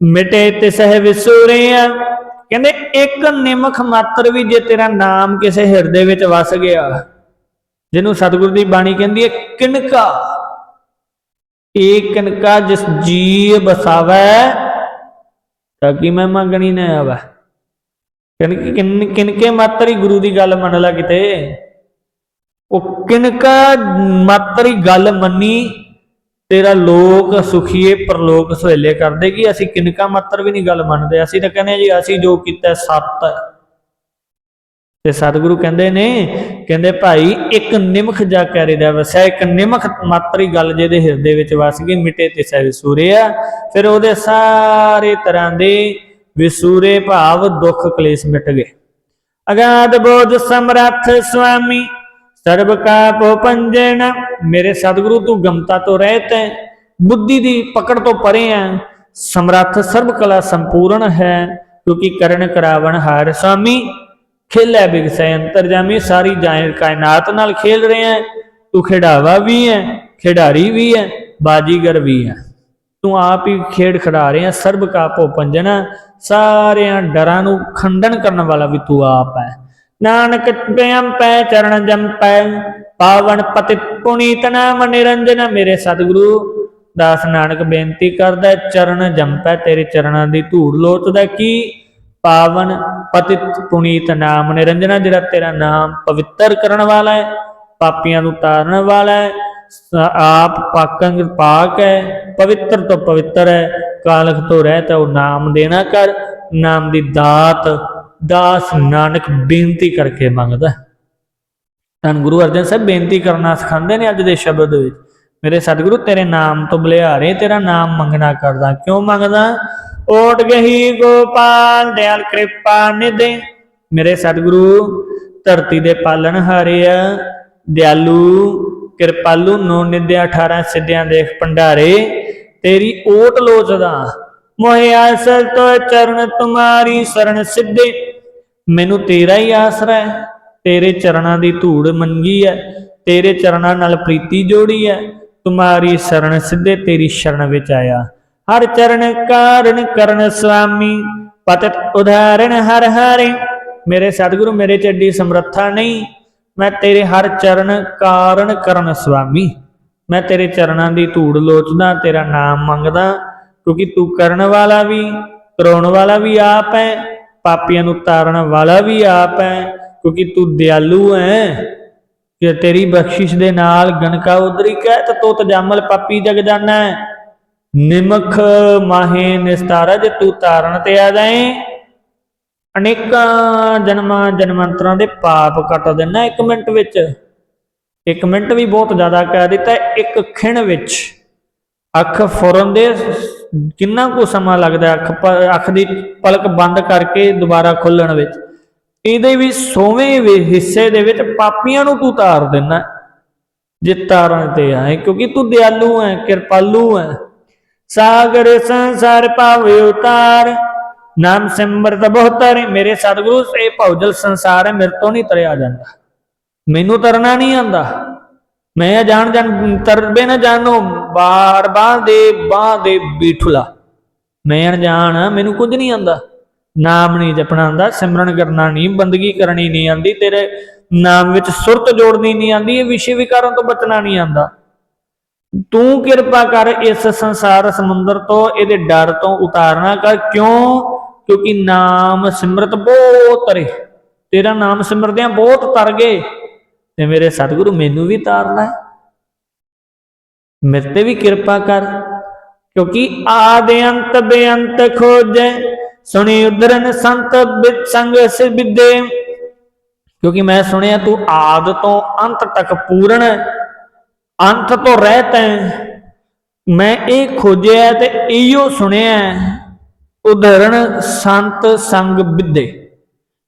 ਮਿਟੇ ਤਿਸਹਿ ਵਿਸੂਰਿਆ ਕਹਿੰਦੇ ਇੱਕ ਨਿਮਖ ਮਾਤਰ ਵੀ ਜੇ ਤੇਰਾ ਨਾਮ ਕਿਸੇ ਹਿਰਦੇ ਵਿੱਚ ਵਸ ਗਿਆ। ਜਿਹਨੂੰ ਸਤਿਗੁਰੂ ਦੀ ਬਾਣੀ ਕਹਿੰਦੀ ਹੈ, ਕਿਨਕਾ। ਇਹ ਕਿਨਕਾ ਜਿਸ ਜੀ ਬਸਾਵੈ ਤਾਂ ਕਿ ਮੈਂ ਮੰਗਣੀ ਨਾ ਆਵੈ? ਕਿਨ ਕਿਨਕੇ ਮਾਤਰ ਗੁਰੂ ਦੀ ਗੱਲ ਮੰਨ ਲਾ ਕਿਤੇ? ਉਹ ਕਿਨਕਾ ਮਾਤਰ ਗੱਲ ਮੰਨੀ, ਤੇਰਾ ਲੋਕ ਸੁਖੀਏ ਪਰਲੋਕ ਸੁਹੇਲੇ ਕਰਦੇ ਕਿ ਅਸੀਂ ਕਿਨਕਾ ਮਾਤਰ ਵੀ ਨਹੀਂ ਗੱਲ ਮੰਨਦੇ। ਅਸੀਂ ਤਾਂ ਕਹਿੰਦੇ ਜੀ, ਅਸੀਂ ਜੋ ਕੀਤਾ ਸੱਤ। ਤੇ ਸਤਿਗੁਰੂ ਕਹਿੰਦੇ ਨੇ, ਕਹਿੰਦੇ ਭਾਈ, ਇੱਕ ਨਿਮਖ ਜਾ ਕਰੇ ਦਾ ਵਸੈ ਇੱਕ ਨਿਮਖ ਮਾਤਰੀ ਗੱਲ ਜਿਹਦੇ ਹਿਰਦੇ ਵਿੱਚ ਵਸ ਗਈ, ਮਿਟੇ ਤੇ ਸਹਿ ਵਿਸੂਰਿਆ ਫਿਰ ਉਹਦੇ ਸਾਰੇ ਤਰ੍ਹਾਂ ਦੇ ਵਿਸੂਰੇ ਭਾਵ ਦੁੱਖ ਕਲੇਸ਼ ਮਿਟ ਗਏ। ਅਗਾਧ ਬੋਧ ਸਮਰੱਥ ਸੁਆਮੀ, ਸਰਬ ਕਾ ਪੋ ਪੰਜਨ ਮੇਰੇ ਸਤਿਗੁਰੂ ਤੂੰ ਗਮਤਾ ਤੋਂ ਰਹਿਤ ਹੈ, ਬੁੱਧੀ ਦੀ ਪਕੜ ਤੋਂ ਪਰੇ ਹੈ, ਸਮਰੱਥ ਸਰਬ ਕਲਾ ਸੰਪੂਰਨ ਹੈ, ਕਿਉਂਕਿ ਕਰਨ ਕਰਾਵਣ ਹਾਰ ਸੁਆਮੀ। ਖੇਲੇ ਬਿਗਸੈ ਅੰਤਰਜਾਮੀ ਸਾਰੀ ਜਾਇ ਕਾਇਨਾਤ ਨਾਲ ਖੇਲ ਰਹੇ ਹੈ ਤੂੰ ਖਿਡਾਵਾ ਵੀ ਹੈ ਖਿਡਾਰੀ ਵੀ ਹੈ ਬਾਜੀਗਰ ਵੀ ਹੈ ਤੂੰ ਆਪ ਹੀ ਖੇਡ ਖਿਡਾ ਰਿਹਾ ਸਰਬ ਕਾ ਭੋ ਸਾਰਿਆਂ ਡਰਾਂ ਨੂੰ ਖੰਡਨ ਕਰਨ ਵਾਲਾ ਵੀ ਤੂੰ ਆਪ ਹੈ ਨਾਨਕ ਪਿਆਮ ਪੈ, ਚਰਨ ਜਮ ਪੈ। ਪਾਵਨ ਪਤਿ ਪੁਨੀਤ ਨਾਮ ਨਿਰੰਜਨ ਮੇਰੇ ਸਤਿਗੁਰੂ। ਦਾਸ ਨਾਨਕ ਬੇਨਤੀ ਕਰਦਾ, ਚਰਨ ਜੰਪੈ ਤੇਰੇ ਚਰਨਾਂ ਦੀ ਧੂੜ ਲੋਚਦਾ ਕੀ? ਪਾਵਨ ਪਤਿਤ ਪੁਨੀਤ ਨਾਮ ਨਿਰੰਜਨਾ, ਜਿਹੜਾ ਤੇਰਾ ਨਾਮ ਪਵਿੱਤਰ ਕਰਨ ਵਾਲਾ ਹੈ, ਪਾਪੀਆਂ ਨੂੰ ਤਾਰਨ ਵਾਲਾ ਹੈ ਆਪ ਪਾਕੰਗ ਪਾਕ ਹੈ, ਪਵਿੱਤਰ ਤੋਂ ਪਵਿੱਤਰ ਹੈ, ਕਾਲਖ ਤੋਂ ਰਹਿਤ ਹੈ ਉਹ ਨਾਮ ਦੇਣਾ ਕਰ, ਨਾਮ ਦੀ ਦਾਤ, ਦਾਸ ਨਾਨਕ ਬੇਨਤੀ ਕਰਕੇ ਮੰਗਦਾ ਹੈ। ਗੁਰੂ ਅਰਜਨ ਸਾਹਿਬ ਬੇਨਤੀ ਕਰਨਾ ਸਿਖਾਉਂਦੇ ਨੇ ਅੱਜ ਦੇ ਸ਼ਬਦ ਵਿੱਚ, ਮੇਰੇ ਸਤਿਗੁਰੂ ਤੇਰੇ ਨਾਮ ਤੋਂ ਬਲਿਹਾਰੇ, ਤੇਰਾ ਨਾਮ ਮੰਗਣਾ ਕਰਦਾ, ਕਿਉਂ ਮੰਗਦਾ ਓਟ ਗਹੀ ਗੋਪਾਲ, ਦਿਆਲ ਕਿਰਪਾ ਨਿਦੇ ਮੇਰੇ ਸਤਿਗੁਰੂ, ਧਰਤੀ ਦੇ ਪਾਲਣ ਹਾਰਿਆ, ਦਿਆਲੂ, ਕਿਰਪਾਲੂ ਨੋ ਨਿਦਿਆ 18 ਸਿੱਧਿਆਂ ਦੇਖ ਭੰਡਾਰੇ। ਤੇਰੀ ਓਟ ਲੋਚਦਾ ਮੋਹਿ ਆਸਰ ਤੋ ਚਰਨ ਤੁਮਾਰੀ ਸਰਣ ਸਿੱਧੇ। ਮੈਨੂੰ ਤੇਰਾ ਹੀ ਆਸਰਾ ਹੈ, ਤੇਰੇ ਚਰਨਾਂ ਦੀ ਧੂੜ ਮੰਗੀ ਹੈ, ਤੇਰੇ ਚਰਨਾਂ ਨਾਲ ਪ੍ਰੀਤੀ ਜੋੜੀ ਹੈ। ਤੁਮਾਰੀ ਸ਼ਰਨ ਸਿੱਧੇ ਤੇਰੀ ਸ਼ਰਨ ਵਿੱਚ ਆਇਆ। ਹਰ ਚਰਨ ਕਾਰਨ ਕਰਨ ਸੁਆਮੀ ਪਤਿਤ ਉਦਾਹਰਣ ਹਰ ਹਰੇ। ਮੇਰੇ ਸਤਿਗੁਰੂ, ਮੇਰੇ ਚ ਏਡੀ ਸਮਰੱਥਾ ਨਹੀਂ। ਮੈਂ ਤੇਰੇ ਹਰ ਚਰਨ ਕਾਰਨ ਕਰਨ ਸੁਆਮੀ ਮੈਂ ਤੇਰੇ ਚਰਨਾਂ ਦੀ ਧੂੜ ਲੋਚਦਾ, ਤੇਰਾ ਨਾਮ ਮੰਗਦਾ, ਕਿਉਂਕਿ ਤੂੰ ਕਰਨ ਵਾਲਾ ਵੀ, ਕਰਾਉਣ ਵਾਲਾ ਵੀ ਆਪ ਹੈ, ਪਾਪੀਆਂ ਨੂੰ ਤਾਰਨ ਵਾਲਾ ਵੀ ਆਪ ਹੈ, ਕਿਉਂਕਿ ਤੂੰ ਦਿਆਲੂ ਹੈ। ਕਿ ਤੇਰੀ ਬਖਸ਼ਿਸ਼ ਦੇ ਨਾਲ ਗਣਕਾ ਉਦਰੀ ਕਹਿ, ਤ ਤੋਤ ਜਾਮਲ ਪਾਪੀ ਜਗ ਜਾਣਾ ਹੈ। ਨਿਮਖ ਮਾਹੇ ਨਿਸਤਾਰਜ ਤੂੰ ਤਾਰਨ ਤੇ ਆ ਜਾਏ। ਅਨੇਕਾਂ ਜਨਮਾਂ ਜਨਮੰਤਰਾਂ ਦੇ ਪਾਪ ਕੱਟ ਦੇਣਾ ਇੱਕ ਮਿੰਟ ਵਿੱਚ। ਇੱਕ ਮਿੰਟ ਵੀ ਬਹੁਤ ਜ਼ਿਆਦਾ ਕਹਿ ਦਿੱਤਾ, ਇੱਕ ਖਿਣ ਵਿੱਚ। ਅੱਖ ਫੁਰਨ ਦੇ ਕਿੰਨਾ ਕੁ ਸਮਾਂ ਲੱਗਦਾ, ਅੱਖ ਪ- ਅੱਖ ਦੀ ਪਲਕ ਬੰਦ ਕਰਕੇ ਦੁਬਾਰਾ ਖੁੱਲਣ ਵਿੱਚ। ਇਹਦੇ ਵੀ ਸੋਵੇਂ ਵੀ ਹਿੱਸੇ ਦੇ ਵਿੱਚ ਪਾਪੀਆਂ ਨੂੰ ਤੂੰ ਤਾਰ ਦਿੰਦਾ। ਜੇ ਤਾਰਨ ਤੇ ਆਏ, ਕਿਉਂਕਿ ਤੂੰ ਦਿਆਲੂ ਹੈ ਕਿਰਪਾਲੂ ਹੈ ਸਾਗਰ ਸੰਸਾਰ ਪਾਵੇ ਉਤਾਰ। ਨਾਮ ਸਿਮਰਤ ਬਹੁਤਰ, ਮੇਰੇ ਸਤਿਗੁਰੂ ਇਹ ਭੌਜਲ ਸੰਸਾਰ ਹੈ, ਮੇਰੇ ਤੋਂ ਨਹੀਂ ਤਰਿਆ ਜਾਂਦਾ। ਮੈਨੂੰ ਤਰਨਾ ਨਹੀਂ ਆਂਦਾ ਮੈਂ ਜਾਣ ਜਾਣ ਤਰਬੇ ਨਾ ਜਾਣੋ ਬਾਰ ਬਾਰ ਦੇ ਬਾਹ ਦੇ ਬੀਠੁਲਾ। ਮੈਂ ਅਣਜਾਣ, ਮੈਨੂੰ ਕੁਝ ਨਹੀਂ ਆਂਦਾ ਨਾਮ ਨਹੀਂ ਜਪਣਾ ਆਂਦਾ ਸਿਮਰਨ ਕਰਨਾ ਨਹੀਂ, ਬੰਦਗੀ ਕਰਨੀ ਨਹੀਂ ਆਂਦੀ ਤੇਰੇ ਨਾਮ ਵਿੱਚ ਸੁਰਤ ਜੋੜਨੀ ਨਹੀਂ ਆਂਦੀ ਇਹ ਵਿਸ਼ੇ ਵਿਕਾਰਾਂ ਤੋਂ ਬਚਣਾ ਨਹੀਂ ਆਂਦਾ ਤੂੰ ਕਿਰਪਾ ਕਰ ਇਸ ਸੰਸਾਰ ਸਮੁੰਦਰ ਤੋਂ ਇਹਦੇ ਡਰ ਤੋਂ ਉਤਾਰਨਾ ਕਰ। ਕਿਉਂ? ਕਿਉਂਕਿ ਨਾਮ ਸਿਮਰਤ ਬਹੁਤ ਤਰੇ। ਤੇਰਾ ਨਾਮ ਸਿਮਰਦਿਆਂ ਬਹੁਤ ਤਰ ਗਏ। ਤੇ ਮੇਰੇ ਸਤਿਗੁਰੂ ਮੈਨੂੰ ਵੀ ਤਾਰ ਲੈ ਮੇਰੇ ਤੇ ਵੀ ਕਿਰਪਾ ਕਰ। ਕਿਉਂਕਿ ਆਦ ਅੰਤ ਬੇਅੰਤ ਖੋਜੈ। ਸੁਣੀ ਉਦਰਨ ਸੰਤ ਬਿਤ ਸੰਗ ਸਿ ਕਿਉਂਕਿ ਮੈਂ ਸੁਣਿਆ ਤੂੰ ਆਦ ਤੋਂ ਅੰਤ ਤੱਕ ਪੂਰਨ। ਅੰਤ ਤੋਂ ਰਹਿਤ ਹੈ ਮੈਂ ਇਹ ਖੋਜਿਆ ਤੇ ਇਹੋ ਸੁਣਿਆ ਉਦਾਹਰਣ, ਸੰਤ ਸੰਗ ਵਿਦੇ।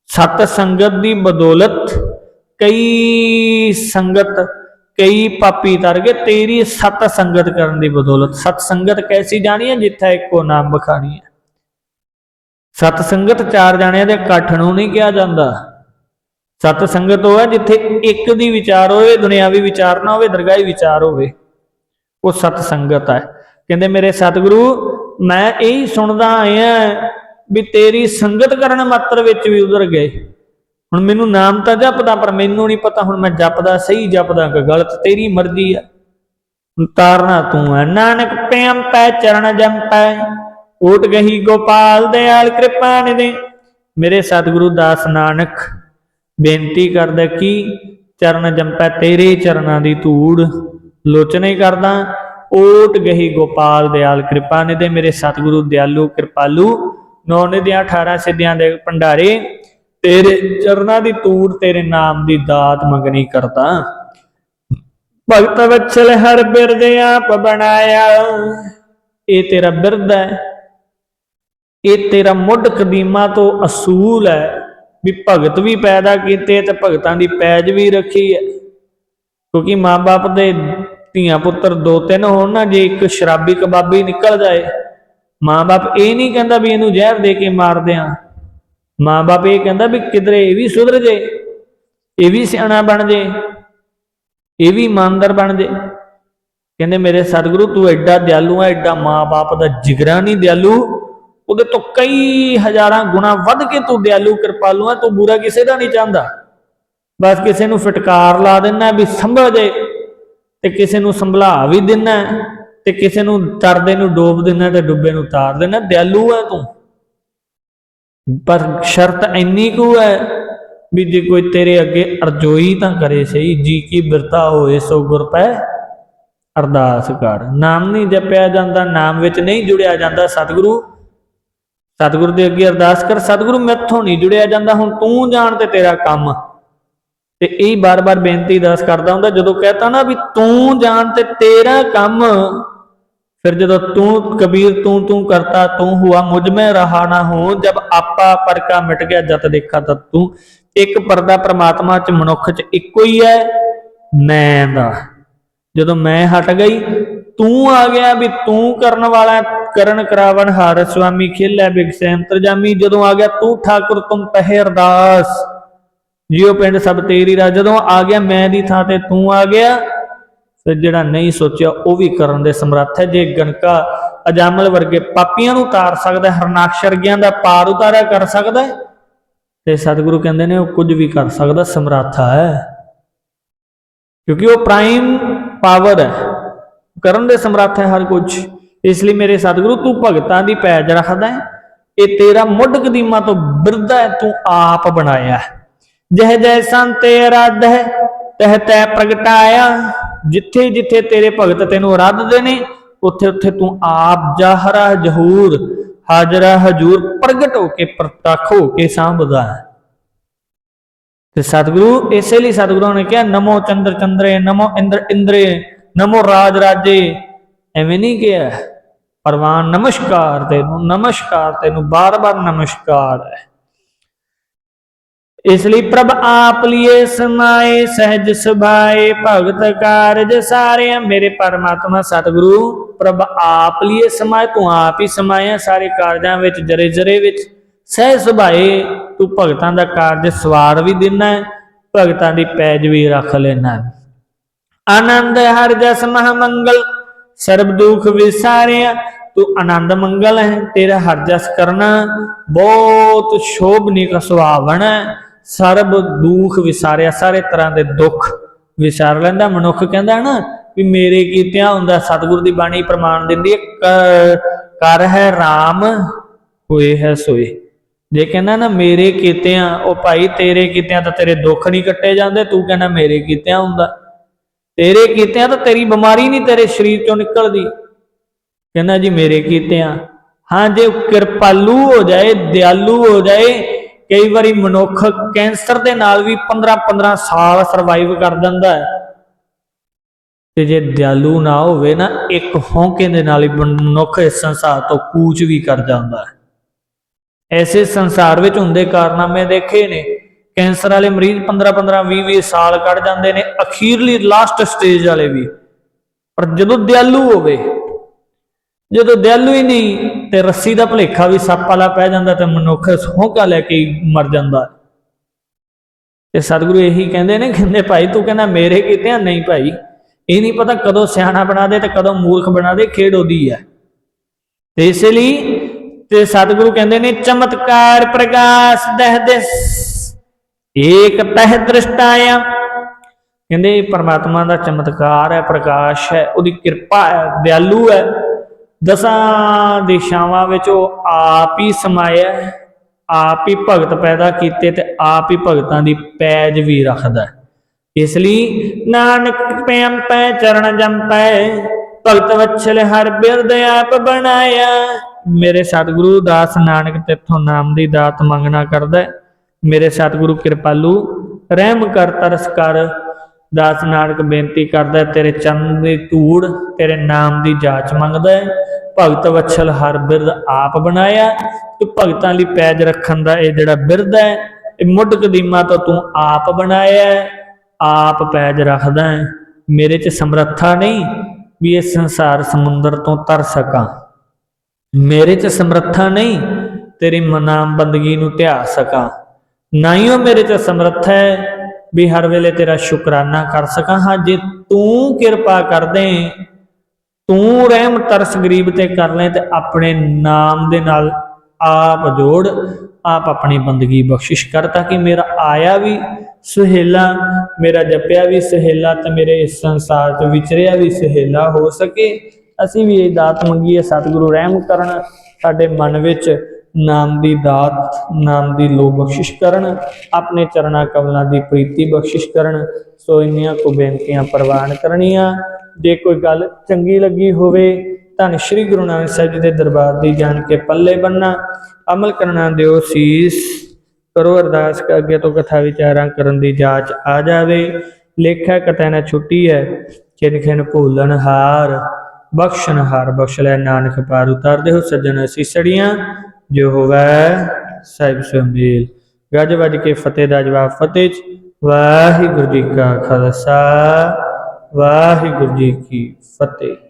ਸਤ ਸੰਗਤ ਦੀ ਬਦੌਲਤ ਕਈ ਸੰਗਤ, ਕਈ ਪਾਪੀ ਤਰ ਗਏ। ਤੇਰੀ ਸਤ ਸੰਗਤ ਕਰਨ ਦੀ ਬਦੌਲਤ। ਸਤ ਸੰਗਤ ਕੈਸੀ ਜਾਣੀ ਹੈ ਜਿੱਥੇ ਇੱਕੋ ਨਾਮ ਬਖਾਣੀ ਹੈ? ਸਤ ਸੰਗਤ ਚਾਰ ਜਾਣਿਆਂ ਦੇ ਇਕੱਠ ਨੂੰ ਨਹੀਂ ਕਿਹਾ ਜਾਂਦਾ। ਸਤ ਸੰਗਤ ਉਹ ਹੈ ਜਿੱਥੇ ਇੱਕ ਦੀ ਵਿਚਾਰ ਹੋਵੇ, ਦੁਨਿਆਵੀ ਵਿਚਾਰ ਨਾ ਹੋਵੇ, ਦਰਗਾਹੀ ਵਿਚਾਰ ਹੋਵੇ। ਉਹ ਸਤ ਸੰਗਤ ਹੈ। ਕਹਿੰਦੇ, ਮੇਰੇ ਸਤਿਗੁਰੂ, ਮੈਂ ਇਹੀ ਸੁਣਦਾ ਆਇਆ ਵੀ ਤੇਰੀ ਸੰਗਤ ਕਰਨ ਮਾਤਰ ਵਿੱਚ ਵੀ ਉਧਰ ਗਏ। ਹੁਣ ਮੈਨੂੰ ਨਾਮ ਤਾਂ ਜਪਦਾ, ਪਰ ਮੈਨੂੰ ਨਹੀਂ ਪਤਾ ਹੁਣ ਮੈਂ ਜਪਦਾ ਸਹੀ, ਜਪਦਾ ਕਿ ਗਲਤ। ਤੇਰੀ ਮਰਜ਼ੀ ਆ। ਤਾਰਨਾ ਤੂੰ ਹੈ, ਨਾਨਕ ਪੈਮ ਪੈ, ਚਰਨ ਜੰਪੈ ਓਟ ਗਹੀ ਗੋਪਾਲ, ਦਿਆਲ ਕਿਰਪਾ ਨਿਦੇ ਮੇਰੇ ਸਤਿਗੁਰੂ ਦਾਸ ਨਾਨਕ ਬੇਨਤੀ ਕਰਦਾ ਕਿ ਚਰਨ ਜੰਪੈ ਤੇਰੇ ਚਰਨਾਂ ਦੀ ਧੂੜ। ਲੋਚਨੇ ਕਰਦਾ, ਓਟ ਗਹੀ ਗੋਪਾਲ ਦਿਆਲ ਕਿਰਪਾ ਨਿਦੇ ਮੇਰੇ ਸਤਿਗੁਰੂ ਦਿਆਲੂ ਕਿਰਪਾਲੂ। ਨੌ ਨਿਧੀਆਂ 18 ਸਿੱਧੀਆਂ ਦੇ ਭੰਡਾਰੇ, ਤੇਰੇ ਚਰਨਾਂ ਦੀ ਧੂੜ ਤੇਰੇ ਨਾਮ ਦੀ ਦਾਤ ਮੰਗਣੀ ਕਰਦਾ। ਭਗਤ ਵਛਲ ਹਰ ਬਿਰਦ ਆਪ ਬਣਾਇਆ, ਇਹ ਤੇਰਾ ਬਿਰਦ ਹੈ, ਇਹ ਤੇਰਾ ਮੁੱਢ ਕਦੀਮਾ ਤੋਂ ਅਸੂਲ ਹੈ। ਵੀ ਭਗਤ ਵੀ ਪੈਦਾ ਕੀਤੇ ਤੇ ਭਗਤਾਂ ਦੀ ਪੈਜ ਵੀ ਰੱਖੀ ਹੈ। ਕਿਉਂਕਿ ਮਾਪੇ ਦੇ ਧੀਆਂ ਪੁੱਤਰ ਦੋ ਤਿੰਨ ਹੋਣ ਨਾ, ਜੇ ਇੱਕ ਸ਼ਰਾਬੀ ਕਬਾਬੀ ਨਿਕਲ ਜਾਏ ਮਾਪੇ ਇਹ ਨਹੀਂ ਕਹਿੰਦਾ ਵੀ ਇਹਨੂੰ ਜ਼ਹਿਰ ਦੇ ਕੇ ਮਾਰ ਦਿਆਂ। ਮਾਪੇ ਇਹ ਕਹਿੰਦਾ ਵੀ ਕਿਧਰੇ ਇਹ ਵੀ ਸੁਧਰ ਜੇ, ਇਹ ਵੀ ਸਿਆਣਾ ਬਣ ਜੇ, ਇਹ ਵੀ ਇਮਾਨਦਾਰ ਬਣ ਜੇ। ਕਹਿੰਦੇ ਮੇਰੇ ਸਤਿਗੁਰੂ ਤੂੰ ਐਡਾ ਦਿਆਲੂ ਹੈ ਐਡਾ ਮਾਂ-ਬਾਪ ਦਾ ਜਿਗਰਾ ਨਹੀਂ ਦਿਆਲੂ। ਉਹਦੇ ਤੋਂ ਕਈ ਹਜ਼ਾਰਾਂ ਗੁਣਾ ਵੱਧ ਕੇ ਤੂੰ ਦਿਆਲੂ, ਕਿਰਪਾਲੂ ਹੈ ਤੂੰ ਬੁਰਾ ਕਿਸੇ ਦਾ ਨਹੀਂ ਚਾਹੁੰਦਾ। ਬਸ ਕਿਸੇ ਨੂੰ ਫਟਕਾਰ ਲਾ ਦਿੰਦਾ ਵੀ ਸੰਭਲ ਜੇ ਤੇ ਕਿਸੇ ਨੂੰ ਸੰਭਲਾ ਵੀ ਦਿੰਦਾ ਤੇ ਕਿਸੇ ਨੂੰ ਤਰਦੇ ਨੂੰ ਡੋਬ ਦਿੰਦਾ ਤੇ ਡੁੱਬੇ ਨੂੰ ਤਾਰ ਦਿੰਨਾ। ਦਿਆਲੂ ਹੈ ਤੂੰ। ਪਰ ਸ਼ਰਤ ਇੰਨੀ ਕੁ ਹੈ ਵੀ ਜੇ ਕੋਈ ਤੇਰੇ ਅੱਗੇ ਅਰਜ਼ੋਈ ਤਾਂ ਕਰੇ ਸਹੀ, ਜੀ ਕੀ ਬਿਰਤਾ ਹੋਏ ਸੋ ਗੁਰ ਪੈ ਅਰਦਾਸ ਕਰ। ਨਾਮ ਨਹੀਂ ਜਪਿਆ ਜਾਂਦਾ, ਨਾਮ ਵਿੱਚ ਨਹੀਂ ਜੁੜਿਆ ਜਾਂਦਾ ਸਤਿਗੁਰੂ। ਸਤਿਗੁਰੂ ਦੇ ਅੱਗੇ ਅਰਦਾਸ ਕਰ, ਸਤਿਗੁਰੂ ਮੈਥੋਂ ਨਹੀਂ ਜੁੜਿਆ ਜਾਂਦਾ, ਹੁਣ ਤੂੰ ਜਾਣ ਤੇ ਤੇਰਾ ਕੰਮ। ਤੇ ਇਹ ਬਾਰ-ਬਾਰ ਬੇਨਤੀ ਦਾਸ ਕਰਦਾ ਹੁੰਦਾ, ਜਦੋਂ ਕਹਤਾ ਨਾ ਵੀ ਤੂੰ ਜਾਣ ਤੇ ਤੇਰਾ ਕੰਮ, ਫਿਰ ਜਦੋਂ ਤੂੰ ਕਬੀਰ ਤੂੰ ਤੂੰ ਕਰਤਾ, ਤੂੰ ਹੁਆ, ਮੁਝ ਮੈਂ ਰਹਾ ਨਾ ਹੋ, ਜਬ ਆਪਾ ਪਰਕਾ ਮਿਟ ਗਿਆ, ਜਤ ਦੇਖਾ ਤਤ ਤੂੰ। ਇੱਕ ਪਰਦਾ ਪ੍ਰਮਾਤਮਾ ਚ ਮਨੁੱਖ ਚ ਇੱਕੋ ਹੀ ਹੈ, ਮੈਂ ਦਾ। ਜਦੋਂ ਮੈਂ ਹਟ ਗਈ ਤੂੰ ਆ ਗਿਆ ਵੀ ਤੂੰ ਕਰਨ ਵਾਲਾ ਕਰਨ ਕਰਾਵਣ ਹਾਰ ਸੁਆਮੀ ਖੇਲੇ ਬਿਗਸੈ ਅੰਤਰਜਾਮੀ ਜਦੋਂ ਆ ਗਿਆ ਤੂੰ ਠਾਕੁਰ ਤੁਮ ਪਹਿ ਅਰਦਾਸ। ਜਿਉ ਪਿੰਡ ਸਭ ਤੇਰੀ ਰਾ ਜਦੋਂ ਆ ਗਿਆ ਮੈਂ ਦੀ ਥਾਂ ਤੇ ਤੂੰ ਆ ਗਿਆ ਫਿਰ ਜਿਹੜਾ ਨਹੀਂ ਸੋਚਿਆ ਉਹ ਵੀ ਕਰਨ ਦੇ ਸਮਰੱਥ ਹੈ ਜੇ ਗਣਕਾ ਅਜਾਮਲ ਵਰਗੇ ਪਾਪੀਆਂ ਨੂੰ ਉਤਾਰ ਸਕਦਾ ਹੈ, ਹਰਨਾਕਸ਼ ਵਰਗਿਆਂ ਦਾ ਪਾਰ ਉਤਾਰਿਆ ਕਰ ਸਕਦਾ ਤੇ ਸਤਿਗੁਰੂ ਕਹਿੰਦੇ ਨੇ ਉਹ ਕੁਝ ਵੀ ਕਰ ਸਕਦਾ ਸਮਰੱਥਾ ਹੈ। ਕਿਉਂਕਿ ਉਹ ਪ੍ਰਾਈਮ ਪਾਵਰ ਹੈ। ਕਰਨ ਦੇ ਸਮਰੱਥ ਹੈ ਹਰ ਕੁਝ ਇਸ ਲਈ ਮੇਰੇ ਸਤਿਗੁਰੂ, ਤੂੰ ਭਗਤਾਂ ਦੀ ਪੈਜ ਰੱਖਦਾ ਹੈ। ਇਹ ਤੇਰਾ ਮੁੱਢ ਕਦੀਮਾ ਤੋਂ ਬਿਰਦਾ ਹੈ, ਤੂੰ ਆਪ ਬਣਾਇਆ ਜਹ ਜੈ ਸੰਤੇ ਅਰਾਧ ਹੈ, ਤਹ ਤੈ ਪ੍ਰਗਟਾਇਆ। ਜਿੱਥੇ ਜਿੱਥੇ ਤੇਰੇ ਭਗਤ ਤੈਨੂੰ ਅਰਾਧਦੇ ਨੇ, ਉੱਥੇ ਉੱਥੇ ਤੂੰ ਆਪ ਜਾਹਰਾ ਜਹੂਰ। ਹਾਜ਼ਰਾ ਹਜੂਰ, ਪ੍ਰਗਟ ਹੋ ਕੇ ਪ੍ਰਤੱਖ ਹੋ ਕੇ ਸਾਂਭਦਾ ਹੈ। ਤੇ ਸਤਿਗੁਰੂ, ਇਸੇ ਲਈ ਸਤਿਗੁਰੂ ਨੇ ਕਿਹਾ, ਨਮੋ ਚੰਦਰ ਚੰਦਰੇ, ਨਮੋ ਇੰਦਰ ਇੰਦਰੇ। ਨਮੋ ਰਾਜ ਰਾਜੇ, ਐਵੇਂ ਨਹੀਂ ਕਿਹਾ? ਪਰਵਾਨ ਨਮਸਕਾਰ ਤੈਨੂੰ ਨਮਸਕਾਰ ਤੈਨੂੰ, ਬਾਰ-ਬਾਰ ਨਮਸਕਾਰ ਹੈ। ਇਸ ਲਈ ਪ੍ਰਭ ਆਪ ਲਿਏ ਸਮਾਏ, ਸਹਿਜ ਸੁਭਾਏ, ਭਗਤ ਕਾਰਜ ਸਾਰੇ ਮੇਰੇ ਪਰਮਾਤਮਾ ਸਤਿਗੁਰੂ, ਪ੍ਰਭ ਆਪ ਲਿਏ ਸਮਾਏ, ਤੂੰ ਆਪ ਹੀ ਸਮਾਇਆ ਸਾਰੇ ਕਾਰਜਾਂ ਵਿੱਚ ਜਰੇ ਜਰੇ ਵਿੱਚ। ਸਹਿਜ ਸੁਭਾਏ, ਤੂੰ ਭਗਤਾਂ ਦਾ ਕਾਰਜ ਸਵਾਰ ਵੀ ਦਿਨਾ ਭਗਤਾਂ ਦੀ ਪੈਜ ਵੀ ਰੱਖ ਲੈਣਾ ਆਨੰਦ ਹਰ ਜਸ ਮਹਾ ਮੰਗਲ। ਸਰਬ ਦੁਖ ਵਿਸਾਰਿਆ, ਤੂੰ ਆਨੰਦ ਮੰਗਲ ਹੈ, ਤੇਰਾ ਹਰ ਜਸ ਕਰਨਾ। ਬਹੁਤ ਸ਼ੋਭਨੀਕ ਸੁਹਾਵਣ ਸਰਬ ਦੁਖ ਵਿਸਾਰਿਆ। ਸਾਰੇ ਤਰ੍ਹਾਂ ਦੇ ਦੁੱਖ ਵਿਸਾਰ ਲੈਂਦਾ। ਮਨੁੱਖ ਕਹਿੰਦਾ ਨਾ ਵੀ ਮੇਰੇ ਕੀਤਿਆਂ ਹੁੰਦਾ, ਸਤਿਗੁਰ ਦੀ ਬਾਣੀ ਪ੍ਰਮਾਣ ਦਿੰਦੀ ਹੈ ਕਰ ਹੈ RAM ਹੋਏ ਹੈ ਸੋਏ। ਜੇ ਕਹਿੰਦਾ ਨਾ ਮੇਰੇ ਕੀਤਿਆਂ ਉਹ ਭਾਈ ਤੇਰੇ ਕੀਤਿਆਂ ਤਾਂ ਤੇਰੇ ਦੁੱਖ ਨਹੀਂ ਕੱਟੇ ਜਾਂਦੇ, ਤੂੰ ਕਹਿੰਦਾ ਮੇਰੇ ਕੀਤਿਆਂ ਹੁੰਦਾ। ਤੇਰੇ ਕੀਤਿਆਂ ਤਾਂ ਤੇਰੀ ਬਿਮਾਰੀ ਨਹੀਂ ਤੇਰੇ ਸਰੀਰ ਚੋਂ ਨਿਕਲਦੀ। ਕਹਿੰਦਾ ਜੀ ਮੇਰੇ ਕੀਤਿਆਂ, ਹਾਂ ਜੇ ਕਿਰਪਾਲੂ ਹੋ ਜਾਏ, ਦਿਆਲੂ ਹੋ ਜਾਏ, ਕਈ ਵਾਰੀ ਮਨੁੱਖ ਕੈਂਸਰ ਦੇ ਨਾਲ ਵੀ 15 15 ਸਾਲ ਸਰਵਾਈਵ ਕਰ ਦਿੰਦਾ ਹੈ। ਤੇ ਜੇ ਦਿਆਲੂ ਨਾ ਹੋਵੇ ਨਾ, ਇੱਕ ਹੌਂਕੇ ਦੇ ਨਾਲ ਹੀ ਮਨੁੱਖ ਇਸ ਸੰਸਾਰ ਤੋਂ ਕੂਚ ਵੀ ਕਰ ਜਾਂਦਾ ਹੈ। ਐਸੇ ਸੰਸਾਰ ਵਿੱਚ ਹੁੰਦੇ ਕਾਰਨਾਮੇ ਦੇਖੇ ਨੇ। ਕੈਂਸਰ ਵਾਲੇ ਮਰੀਜ਼ 15 15 20 20 ਸਾਲ ਕੱਢ ਜਾਂਦੇ ਨੇ। ਅਖੀਰਲੀ ਲਾਸਟ ਸਟੇਜ ਵਾਲੇ ਵੀ। ਪਰ ਜਦੋਂ ਦਿਆਲੂ ਹੋਵੇ, ਜਦੋਂ ਦਿਆਲੂ ਹੀ ਨਹੀਂ, ਤੇ ਰੱਸੀ ਦਾ ਭਲੇਖਾ ਵੀ ਸੱਪ ਵਾਲਾ ਪੈ ਜਾਂਦਾ ਤੇ ਮਨੁੱਖ ਸੌਂਕਾ ਲੈ ਕੇ ਮਰ ਜਾਂਦਾ। ਤੇ ਸਤਿਗੁਰੂ ਇਹੀ ਕਹਿੰਦੇ ਨੇ, ਕਹਿੰਦੇ ਭਾਈ ਤੂੰ ਕਹਿੰਦਾ ਮੇਰੇ ਕੀਤੇ ਆ? ਨਹੀਂ ਭਾਈ। ਇਹ ਨਹੀਂ ਪਤਾ ਕਦੋਂ ਸਿਆਣਾ ਬਣਾ ਦੇ ਤੇ ਕਦੋਂ ਮੂਰਖ ਬਣਾ ਦੇ, ਖੇਡ ਉਹਦੀ ਹੈ। ਤੇ ਇਸ ਲਈ ਤੇ ਸਤਿਗੁਰੂ ਕਹਿੰਦੇ ਨੇ, ਚਮਤਕਾਰ ਪ੍ਰਕਾਸ਼ ਦਹਿ ਦਿਸ। ਏਕ ਤਹ ਦ੍ਰਿਸ਼ਟਾਇਆ। ਕਹਿੰਦੇ ਇਹ ਪਰਮਾਤਮਾ ਦਾ ਚਮਤਕਾਰ ਹੈ, ਪ੍ਰਕਾਸ਼ ਹੈ, ਉਹਦੀ ਕਿਰਪਾ ਹੈ, ਦਿਆਲੂ ਹੈ। ਦਸਾਂ ਦਿਸ਼ਾਵਾਂ ਵਿੱਚ ਉਹ ਆਪ ਹੀ ਸਮਾਇਆ ਹੈ, ਆਪ ਹੀ ਭਗਤ ਪੈਦਾ ਕੀਤੇ ਤੇ ਆਪ ਹੀ ਭਗਤਾਂ ਦੀ ਪੈਜ ਵੀ ਰੱਖਦਾ ਹੈ। ਇਸ ਲਈ ਨਾਨਕ ਪੈਮ ਪੈ, ਚਰਨ ਜੰਪੈ ਭਗਤ ਵਛਲ ਹਰ ਬਿਰਦ ਆਪ ਬਣਾਇਆ। ਮੇਰੇ ਸਤਿਗੁਰੂ ਦਾਸ ਨਾਨਕ ਤੇਥੋਂ ਨਾਮ ਦੀ ਦਾਤ ਮੰਗਣਾ ਕਰਦਾ ਹੈ। ਮੇਰੇ ਸਤਿਗੁਰੂ ਕਿਰਪਾਲੂ, ਰਹਿਮ ਕਰ, ਤਰਸ ਕਰ, ਦਾਸ ਨਾਨਕ ਬੇਨਤੀ ਕਰਦਾ ਤੇਰੇ ਚਰਨ ਦੀ ਧੂੜ, ਤੇਰੇ ਨਾਮ ਦੀ ਜਾਚ ਮੰਗਦਾ ਹੈ। ਭਗਤ ਵਛਲ ਹਰ ਬਿਰਦ ਆਪ ਬਣਾਇਆ ਤੇ ਭਗਤਾਂ ਲਈ ਪੈਜ ਰੱਖਣ ਦਾ ਇਹ ਜਿਹੜਾ ਬਿਰਦ ਹੈ, ਇਹ ਮੁੱਢ ਕਦੀਮਾ ਤੋਂ ਤੂੰ ਆਪ ਬਣਾਇਆ ਆਪ ਪੈਜ ਰੱਖਦਾ ਹੈ। ਮੇਰੇ 'ਚ ਸਮਰੱਥਾ ਨਹੀਂ ਵੀ ਇਹ ਸੰਸਾਰ ਸਮੁੰਦਰ ਤੋਂ ਤਰ ਸਕਾਂ। ਮੇਰੇ 'ਚ ਸਮਰੱਥਾ ਨਹੀਂ ਤੇਰੀ ਮਨਾਮ ਬੰਦਗੀ ਨੂੰ ਧਿਆ ਸਕਾਂ। ਨਾ ਹੀ ਉਹ ਮੇਰੇ ਤੇ ਸਮਰੱਥ ਹੈ ਵੀ ਹਰ ਵੇਲੇ ਤੇਰਾ ਸ਼ੁਕਰਾਨਾ ਕਰ ਸਕਾਂ। ਹਾਂ, ਜੇ ਤੂੰ ਕਿਰਪਾ ਕਰ ਦੇ, ਤੂੰ ਰਹਿਮ ਤਰਸ ਗਰੀਬ ਤੇ ਕਰ ਲੈ ਤੇ ਆਪਣੇ ਨਾਮ ਦੇ ਨਾਲ ਆਪ ਜੋੜ, ਆਪ ਆਪਣੀ ਬੰਦਗੀ ਬਖਸ਼ਿਸ਼ ਕਰ ਤਾਂ ਕਿ ਮੇਰਾ ਆਇਆ ਵੀ ਸੁਹੇਲਾ, ਮੇਰਾ ਜਪਿਆ ਵੀ ਸੁਹੇਲਾ ਤੇ ਮੇਰੇ ਇਸ ਸੰਸਾਰ 'ਚ ਵਿਚਰਿਆ ਵੀ ਸੁਹੇਲਾ ਹੋ ਸਕੇ। ਅਸੀਂ ਵੀ ਇਹ ਦਾਤ ਮੰਗੀਏ, ਸਤਿਗੁਰੂ ਰਹਿਮ ਕਰਨ ਸਾਡੇ ਮਨ ਵਿੱਚ ਨਾਮ ਦੀ ਦਾਤ, ਨਾਮ ਦੀ ਲੋ ਬਖਸ਼ਿਸ਼ ਕਰਨ, ਆਪਣੇ ਚਰਣਾ ਕਮਲਾਂ ਦੀ ਪ੍ਰੀਤੀ ਬਖਸ਼ਿਸ਼ ਕਰਨ, ਸੋ ਇੰਨੀਆਂ ਕੋ ਬੇਨਤੀਆਂ ਪ੍ਰਵਾਨ ਕਰਨੀਆਂ। ਜੇ ਕੋਈ ਗੱਲ ਚੰਗੀ ਲੱਗੀ ਹੋਵੇ, ਧੰਨ ਸ਼੍ਰੀ ਗੁਰੂ ਨਾਨਕ ਸਾਹਿਬ ਜੀ ਦੇ ਦਰਬਾਰ ਦੀ ਜਾਣ ਕੇ ਪੱਲੇ ਬੰਨਾ ਅਮਲ ਕਰਨਾ ਦਿਓ ਸੀਸ। ਕਰੋ ਅਰਦਾਸ ਕਰ ਅੱਗੇ ਤੋਂ ਕਥਾ ਵਿਚਾਰਾਂ ਕਰਨ ਦੀ ਜਾਚ ਆ ਜਾਵੇ। ਲੇਖਾ ਕਤੈ ਨਾ ਛੁੱਟੀ ਹੈ ਖਿਨ ਖਿਨ ਭੂਲਣ ਹਾਰ। ਬਖਸ਼ਣ ਹਾਰ ਬਖਸ਼ ਲੈ ਨਾਨਕ ਪਾਰ ਉਤਾਰਦੇ ਹੋ ਸੱਜਣ ਸੀਸੜੀਆਂ ਜੋ ਹੋਵੇ ਸਾਹਿਬ ਸੁਮੇਲ। ਗੱਜ ਵੱਜ ਕੇ ਫਤਿਹ ਦਾ ਜਵਾਬ ਫਤਿਹ ਚ। ਵਾਹਿਗੁਰੂ ਜੀ ਕਾ ਖਾਲਸਾ, ਵਾਹਿਗੁਰੂ ਜੀ ਕੀ ਫਤਿਹ।